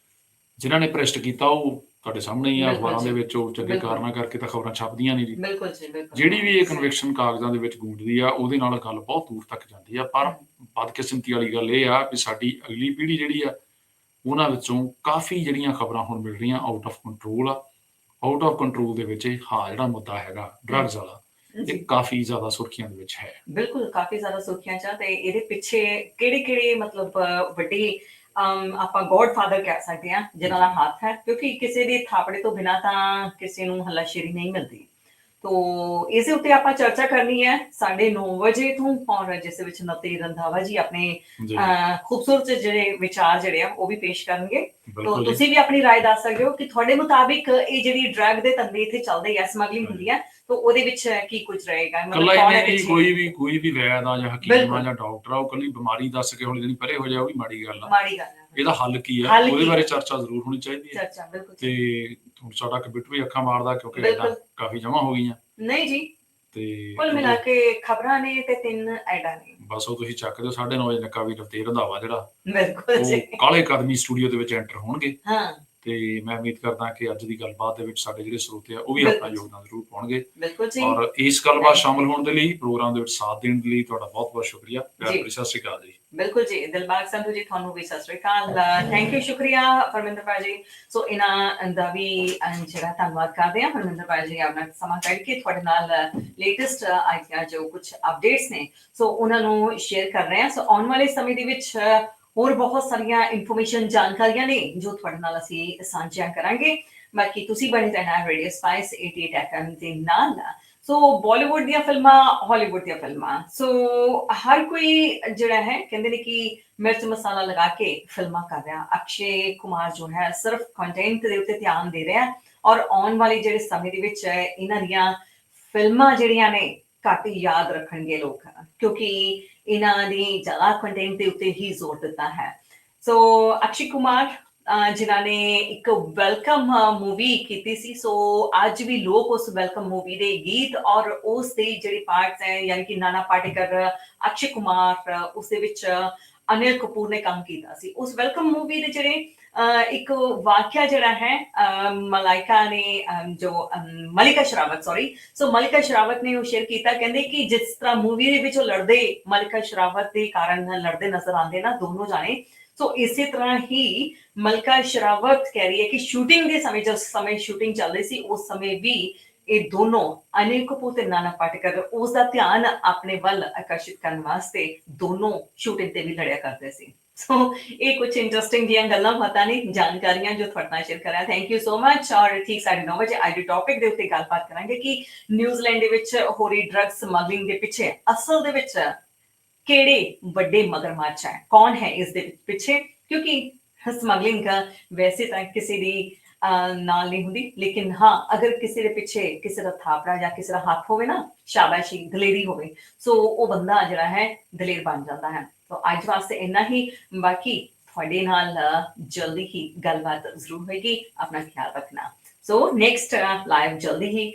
ਜਿਨ੍ਹਾਂ ਨੇ ਭ੍ਰਿਸ਼ਟ ਕੀਤਾ ਉਹ ਤੁਹਾਡੇ ਸਾਹਮਣੇ ਹੀ ਆ ਬਿਲਕੁਲ ਅਖਬਾਰਾਂ ਦੇ ਜੀ। ਵਿੱਚ ਉਹ ਚੰਗੇ ਬਿਲਕੁਲ। ਕਾਰਨਾਂ ਕਰਕੇ ਤਾਂ ਖਬਰਾਂ ਛਪਦੀਆਂ ਨਹੀਂ ਜੀ। ਬਿਲਕੁਲ ਜੀ ਬਿਲਕੁਲ। ਜਿਹੜੀ ਵੀ ਇਹ ਕਨਵਿਕਸ਼ਨ ਕਾਗਜ਼ਾਂ ਦੇ ਵਿੱਚ ਗੂੰਜਦੀ ਆ ਉਹਦੇ ਨਾਲ ਗੱਲ ਬਹੁਤ ਦੂਰ ਤੱਕ ਜਾਂਦੀ ਆ। ਪਰ ਬਦਕਿਸਮਤੀ ਵਾਲੀ ਗੱਲ ਇਹ ਆ ਵੀ ਸਾਡੀ ਅਗਲੀ ਪੀੜ੍ਹੀ ਜਿਹੜੀ ਆ ਉਹਨਾਂ ਵਿੱਚੋਂ ਕਾਫੀ ਜਿਹੜੀਆਂ ਖਬਰਾਂ ਹੁਣ ਮਿਲ ਰਹੀਆਂ ਆਊਟ ਆਫ ਕੰਟਰੋਲ ਆ। ਆਊਟ ਆਫ ਕੰਟਰੋਲ ਦੇ ਵਿੱਚ ਇਹ ਹਾਂ ਜਿਹੜਾ ਮੁੱਦਾ ਹੈਗਾ ਡਰੱਗਸ ਵਾਲਾ ਜੀ। ਇਹ ਕਾਫੀ ਜ਼ਿਆਦਾ ਸੁਰਖੀਆਂ ਦੇ ਵਿੱਚ ਹੈ। ਬਿਲਕੁਲ ਕਾਫੀ ਜ਼ਿਆਦਾ ਸੁਰਖੀਆਂ ਚ ਆ ਤੇ ਇਹਦੇ ਪਿੱਛੇ ਕਿਹੜੇ ਕਿਹੜੇ ਮਤਲਬ ਵੱਡੇ ਆਪਾਂ ਗੋਡਫਾਦਰ ਕਹਿ ਸਕਦੇ ਹਾਂ ਜਿਨ੍ਹਾਂ ਦਾ ਹੱਥ ਹੈ, ਕਿਉਂਕਿ ਕਿਸੇ ਦੇ ਥਾਪੜੇ ਤੋਂ ਬਿਨਾ ਤਾਂ ਕਿਸੇ ਨੂੰ ਹੱਲਾਸ਼ੇਰੀ ਨਹੀਂ ਮਿਲਦੀ। ਤੋ ਇਸ ਦੇ ਉੱਤੇ ਆਪਾਂ ਚਰਚਾ ਕਰਨੀ ਹੈ 9:30 ਵਜੇ ਤੋਂ ਔਰ ਜਿਸ ਵਿੱਚ ਨਤੀ ਰੰਧਾਵਾ ਜੀ ਆਪਣੇ ਜੀ ਅਹ, ਖੂਬਸੂਰਤ ਜਿਹੜੇ ਵਿਚਾਰ ਜਿਹੜੇ ਆ ਉਹ ਵੀ ਪੇਸ਼ ਕਰਨਗੇ ਤੋ ਬਿਲਕੁਲ ਜੀ। ਤੁਸੀਂ ਵੀ ਆਪਣੀ رائے ਦੱਸ ਸਕਦੇ ਹੋ ਕਿ ਤੁਹਾਡੇ ਮੁਤਾਬਿਕ ਇਹ ਜਿਹੜੀ ਡਰੱਗ ਦੇ ਧੰਦੇ ਇੱਥੇ ਚੱਲਦੇ ਆ ਸਮਗਲਿੰਗ ਹੁੰਦੀ ਹੈ ਤੋ ਉਹਦੇ ਵਿੱਚ ਕੀ ਕੁਝ ਰਹੇਗਾ ਕੱਲਾ ਹੀ ਕੌਣ ਹੈ ਨਹੀਂ ਜੀ ਪਿੱਛੇ? ਕੋਈ ਵੀ ਕੋਈ ਵੀ ਵੈਦ ਆ ਜਾਂ ਹਕੀਮ ਆ ਬਿਲਕੁਲ। ਜਾਂ ਡਾਕਟਰ ਆ ਉਹ ਕੱਲੀ ਬਿਮਾਰੀ ਦੱਸ ਕੇ ਹੌਲੀ ਦਿਨੀ ਪਰੇ ਹੋ ਜਾਏ ਉਹ ਵੀ ਮਾੜੀ ਗੱਲ ਆ ਮਾੜੀ ਗੱਲ ਹੈ ਇਹਦਾ ਹੱਲ ਕੀ ਹੱਲ ਉਹਦੇ ਕੀ ਬਾਰੇ ਚਰਚਾ ਜ਼ਰੂਰ ਹੋਣੀ ਚਾਹੀਦੀ ਹੈ ਚਰਚਾ ਬਿਲਕੁਲ ਤੇ ਹੁਣ ਸਾਡਾ ਕੰਪਿਊਟਰ ਵੀ ਅੱਖਾਂ ਮਾਰਦਾ ਕਿਉਂਕਿ ਬਿਲਕੁਲ। ਐਡਾ ਕਾਫੀ ਜਮਾ ਹੋ ਗਈਆਂ। ਨਹੀਂ ਜੀ ਤੇ ਕੁੱਲ ਮਿਲਾ ਕੇ ਖਬਰਾਂ ਨੇ ਤੇ ਤਿੰਨ ਐਡਾਂ ਨੇ। ਬਸ ਉਹ ਤੁਸੀਂ ਚੱਕ ਦਿਓ 9:30 ਵਜੇ ਨੱਕਾ ਵੀ ਰਫਤੇ ਰੰਧਾਵਾ ਜਿਹੜਾ। ਬਿਲਕੁਲ ਜੀ। ਉਹ ਕਾਲੇ ਕਦਮੀ ਸਟੂਡੀਓ ਦੇ ਵਿੱਚ ਐਂਟਰ ਹੋਣਗੇ। ਹਾਂ। ਤੇ ਮੈਂ ਉਮੀਦ ਕਰਦਾ ਕਿ ਅੱਜ ਦੀ ਗੱਲਬਾਤ ਦੇ ਵਿੱਚ ਸਾਡੇ ਜਿਹੜੇ ਸਰੋਤੇ ਆ ਉਹ ਵੀ ਆਪਣਾ। ਯੋਗਦਾਨ ਜ਼ਰੂਰ ਪਾਉਣਗੇ। ਬਿਲਕੁਲ ਜੀ। ਔਰ ਇਸ ਗੱਲਬਾਤ ਸ਼ਾਮਲ ਹੋਣ ਦੇ ਲਈ ਪ੍ਰੋਗਰਾਮ ਦੇ ਵਿੱਚ ਸਾਥ ਦੇਣ ਦੇ ਲਈ ਤੁਹਾਡਾ ਬਹੁਤ ਬਹੁਤ ਸ਼ੁਕਰੀਆ। ਪਿਆਰ। ਭਰੀ ਸਤਿ ਸ਼੍ਰੀ ਅਕਾਲ ਜੀ। ਬਿਲਕੁਲ ਜੀ। ਦਿਲਬਾਗ ਸੰਧੂ ਜੀ ਤੁਹਾਨੂੰ ਵੀ ਸਤਿ ਸ੍ਰੀ ਅਕਾਲ। ਥੈਂਕ ਯੂ ਸ਼ੁਕਰੀਆ ਪਰਮਿੰਦਰ ਭਾਈ ਜੀ। ਸੋ ਇਹਨਾਂ ਦਾ ਵੀ ਜਿਹੜਾ ਧੰਨਵਾਦ ਕਰਦੇ ਹਾਂ ਪਰਮਿੰਦਰ ਭਾਈ ਜੀ ਆਪਣਾ ਸਮਾਂ ਕੱਢ ਕੇ ਤੁਹਾਡੇ ਨਾਲ ਲੇਟੈਸਟ ਆਈਆਂ ਜੋ ਕੁਝ ਅਪਡੇਟਸ ਨੇ ਸੋ ਉਹਨਾਂ ਨੂੰ ਸ਼ੇਅਰ ਕਰ ਰਹੇ ਹਾਂ। ਸੋ ਆਉਣ ਵਾਲੇ ਸਮੇਂ ਦੇ ਵਿੱਚ ਹੋਰ ਬਹੁਤ ਸਾਰੀਆਂ ਇਨਫੋਰਮੇਸ਼ਨ ਜਾਣਕਾਰੀਆਂ ਨੇ ਜੋ ਤੁਹਾਡੇ ਨਾਲ ਅਸੀਂ ਸਾਂਝੀਆਂ ਕਰਾਂਗੇ। ਬਾਕੀ ਤੁਸੀਂ ਬਣੇ ਰਹਿਣਾ ਰੇਡੀਓ ਸਪਾਈਸ 88 ਐਫਐਮ ਦੇ ਨਾਲ ਸੋ ਬਾਲੀਵੁੱਡ ਦੀਆਂ ਫਿਲਮਾਂ ਹਾਲੀਵੁੱਡ ਦੀਆਂ ਫਿਲਮਾਂ। ਸੋ ਹਰ ਕੋਈ ਜਿਹੜਾ ਹੈ, ਕਹਿੰਦੇ ਨੇ ਕਿ ਮਿਰਚ ਮਸਾਲਾ ਲਗਾ ਕੇ ਫਿਲਮਾਂ ਕਰ ਰਿਹਾ। ਅਕਸ਼ੇ ਕੁਮਾਰ ਜੋ ਹੈ, ਸਿਰਫ ਕੰਟੈਂਟ ਦੇ ਉੱਤੇ ਧਿਆਨ ਦੇ ਰਿਹਾ ਔਰ ਆਉਣ ਵਾਲੇ ਜਿਹੜੇ ਸਮੇਂ ਦੇ ਵਿੱਚ ਇਹਨਾਂ ਦੀਆਂ ਫਿਲਮਾਂ ਜਿਹੜੀਆਂ ਨੇ ਘੱਟ ਯਾਦ ਰੱਖਣਗੇ ਲੋਕ, ਕਿਉਂਕਿ ਇਹਨਾਂ ਦੀ ਜ਼ਿਆਦਾ ਕੰਟੈਂਟ ਦੇ ਉੱਤੇ ਹੀ ਜ਼ੋਰ ਦਿੱਤਾ ਹੈ। ਸੋ ਅਕਸ਼ੇ ਕੁਮਾਰ ਜਿਨ੍ਹਾਂ ਨੇ ਇੱਕ ਵੈਲਕਮ ਮੂਵੀ ਕੀਤੀ ਸੀ ਸੋ ਅੱਜ ਵੀ ਲੋਕ ਉਸ ਵੈਲਕਮ ਮੂਵੀ ਦੇ ਗੀਤ ਔਰ ਉਸ ਦੇ ਜਿਹੜੇ ਪਾਰਟਸ ਹੈ, ਯਾਨੀ ਕਿ ਨਾਨਾ ਪਾਟੇਕਰ, ਅਕਸ਼ੇ ਕੁਮਾਰ ਅਹ ਉਸ ਦੇ ਵਿੱਚ ਅਨਿਲ ਕਪੂਰ ਨੇ ਕੰਮ ਕੀਤਾ ਸੀ। ਉਸ ਵੈਲਕਮ ਮੂਵੀ ਦੇ ਜਿਹੜੇ ਇੱਕ ਵਾਕਿਆ ਜਿਹੜਾ ਹੈ ਅਹ ਮਲਾਇਕਾ ਨੇ ਜੋ ਮਲਿਕਾ ਸ਼ਰਾਵਤ ਸੌਰੀ ਸੋ ਮਲਿਕਾ ਸ਼ਰਾਵਤ ਨੇ ਉਹ ਸ਼ੇਅਰ ਕੀਤਾ, ਕਹਿੰਦੇ ਕਿ ਜਿਸ ਤਰ੍ਹਾਂ ਮੂਵੀ ਦੇ ਵਿੱਚ ਉਹ ਲੜਦੇ, ਮਲਿਕਾ ਸ਼ਰਾਵਤ ਦੇ ਕਾਰਨ ਲੜਦੇ ਨਜ਼ਰ ਆਉਂਦੇ ਨਾ ਦੋਨੋਂ ਜਾਣੇ ਸੋ ਇਸੇ ਤਰ੍ਹਾਂ ਹੀ ਮਲਕਾ ਸ਼ਰਾਵਤ ਕਹਿ ਰਹੀ ਹੈ ਕਿ ਸ਼ੂਟਿੰਗ ਦੇ ਸਮੇਂ, ਜਿਸ ਸਮੇਂ ਸ਼ੂਟਿੰਗ ਚੱਲ ਰਹੀ ਸੀ, ਉਸ ਸਮੇਂ ਵੀ ਇਹ ਦੋਨੋਂ ਅਨਿਲ ਕਪੂਰ ਤੇ ਨਾਨਾ ਪਾਟੇਕਰ ਉਸ ਦਾ ਧਿਆਨ ਆਪਣੇ ਵੱਲ ਆਕਰਸ਼ਿਤ ਕਰਨ ਵਾਸਤੇ ਦੋਨੋਂ ਸ਼ੂਟਿੰਗ ਤੇ ਵੀ ਲੜਿਆ ਕਰਦੇ ਸੀ। ਸੋ ਇਹ ਕੁਝ ਇੰਟਰਸਟਿੰਗ ਦੀਆਂ ਗੱਲਾਂ ਪਤਾ ਨਹੀਂ ਜਾਣਕਾਰੀਆਂ ਜੋ ਤੁਹਾਡੇ ਨਾਲ ਸ਼ੇਅਰ ਕਰਾਂ। ਥੈਂਕ ਯੂ ਸੋ ਮੱਚ ਔਰ ਠੀਕ ਸਾਡੇ 9 ਵਜੇ ਅੱਜ ਦੇ ਟੌਪਿਕ ਦੇ ਉੱਤੇ ਗੱਲਬਾਤ ਕਰਾਂਗੇ ਕਿ ਨਿਊਜ਼ੀਲੈਂਡ ਦੇ ਵਿੱਚ ਹੋ ਰਹੀ ਡਰੱਗ ਸਮਗਲਿੰਗ ਦੇ ਪਿੱਛੇ ਅਸਲ ਦੇ ਵਿੱਚ ਕਿਹੜੇ ਵੱਡੇ ਮਗਰਮੱਛ ਹੈ? ਕੌਣ ਹੈ ਇਸ ਦੇ ਪਿੱਛੇ? ਕਿਉਂਕਿ ਸਮਗਲਿੰਗ ਵੈਸੇ ਤਾਂ ਕਿਸੇ ਦੀ ਅਹ, ਨਾਲ ਨਹੀਂ ਹੁੰਦੀ। ਲੇਕਿਨ ਹਾਂ ਅਗਰ ਕਿਸੇ ਦੇ ਪਿੱਛੇ ਕਿਸੇ ਦਾ ਥਾਪੜਾ ਜਾਂ ਕਿਸੇ ਦਾ ਹੱਥ ਹੋਵੇ ਨਾ ਸ਼ਾਬਾਸ਼ੀ ਦਲੇਰੀ ਹੋਵੇ। ਸੋ ਉਹ ਬੰਦਾ ਜਿਹੜਾ ਹੈ ਦਲੇਰ ਬਣ ਜਾਂਦਾ ਹੈ। ਸੋ ਅੱਜ ਵਾਸਤੇ ਇੰਨਾ ਹੀ। ਬਾਕੀ ਤੁਹਾਡੇ ਨਾਲ ਜਲਦੀ ਹੀ ਗੱਲਬਾਤ ਜ਼ਰੂਰ ਹੋਏਗੀ। ਆਪਣਾ ਖਿਆਲ ਰੱਖਣਾ। ਸੋ ਨੈਕਸਟ ਲਾਈਵ ਜਲਦੀ ਹੀ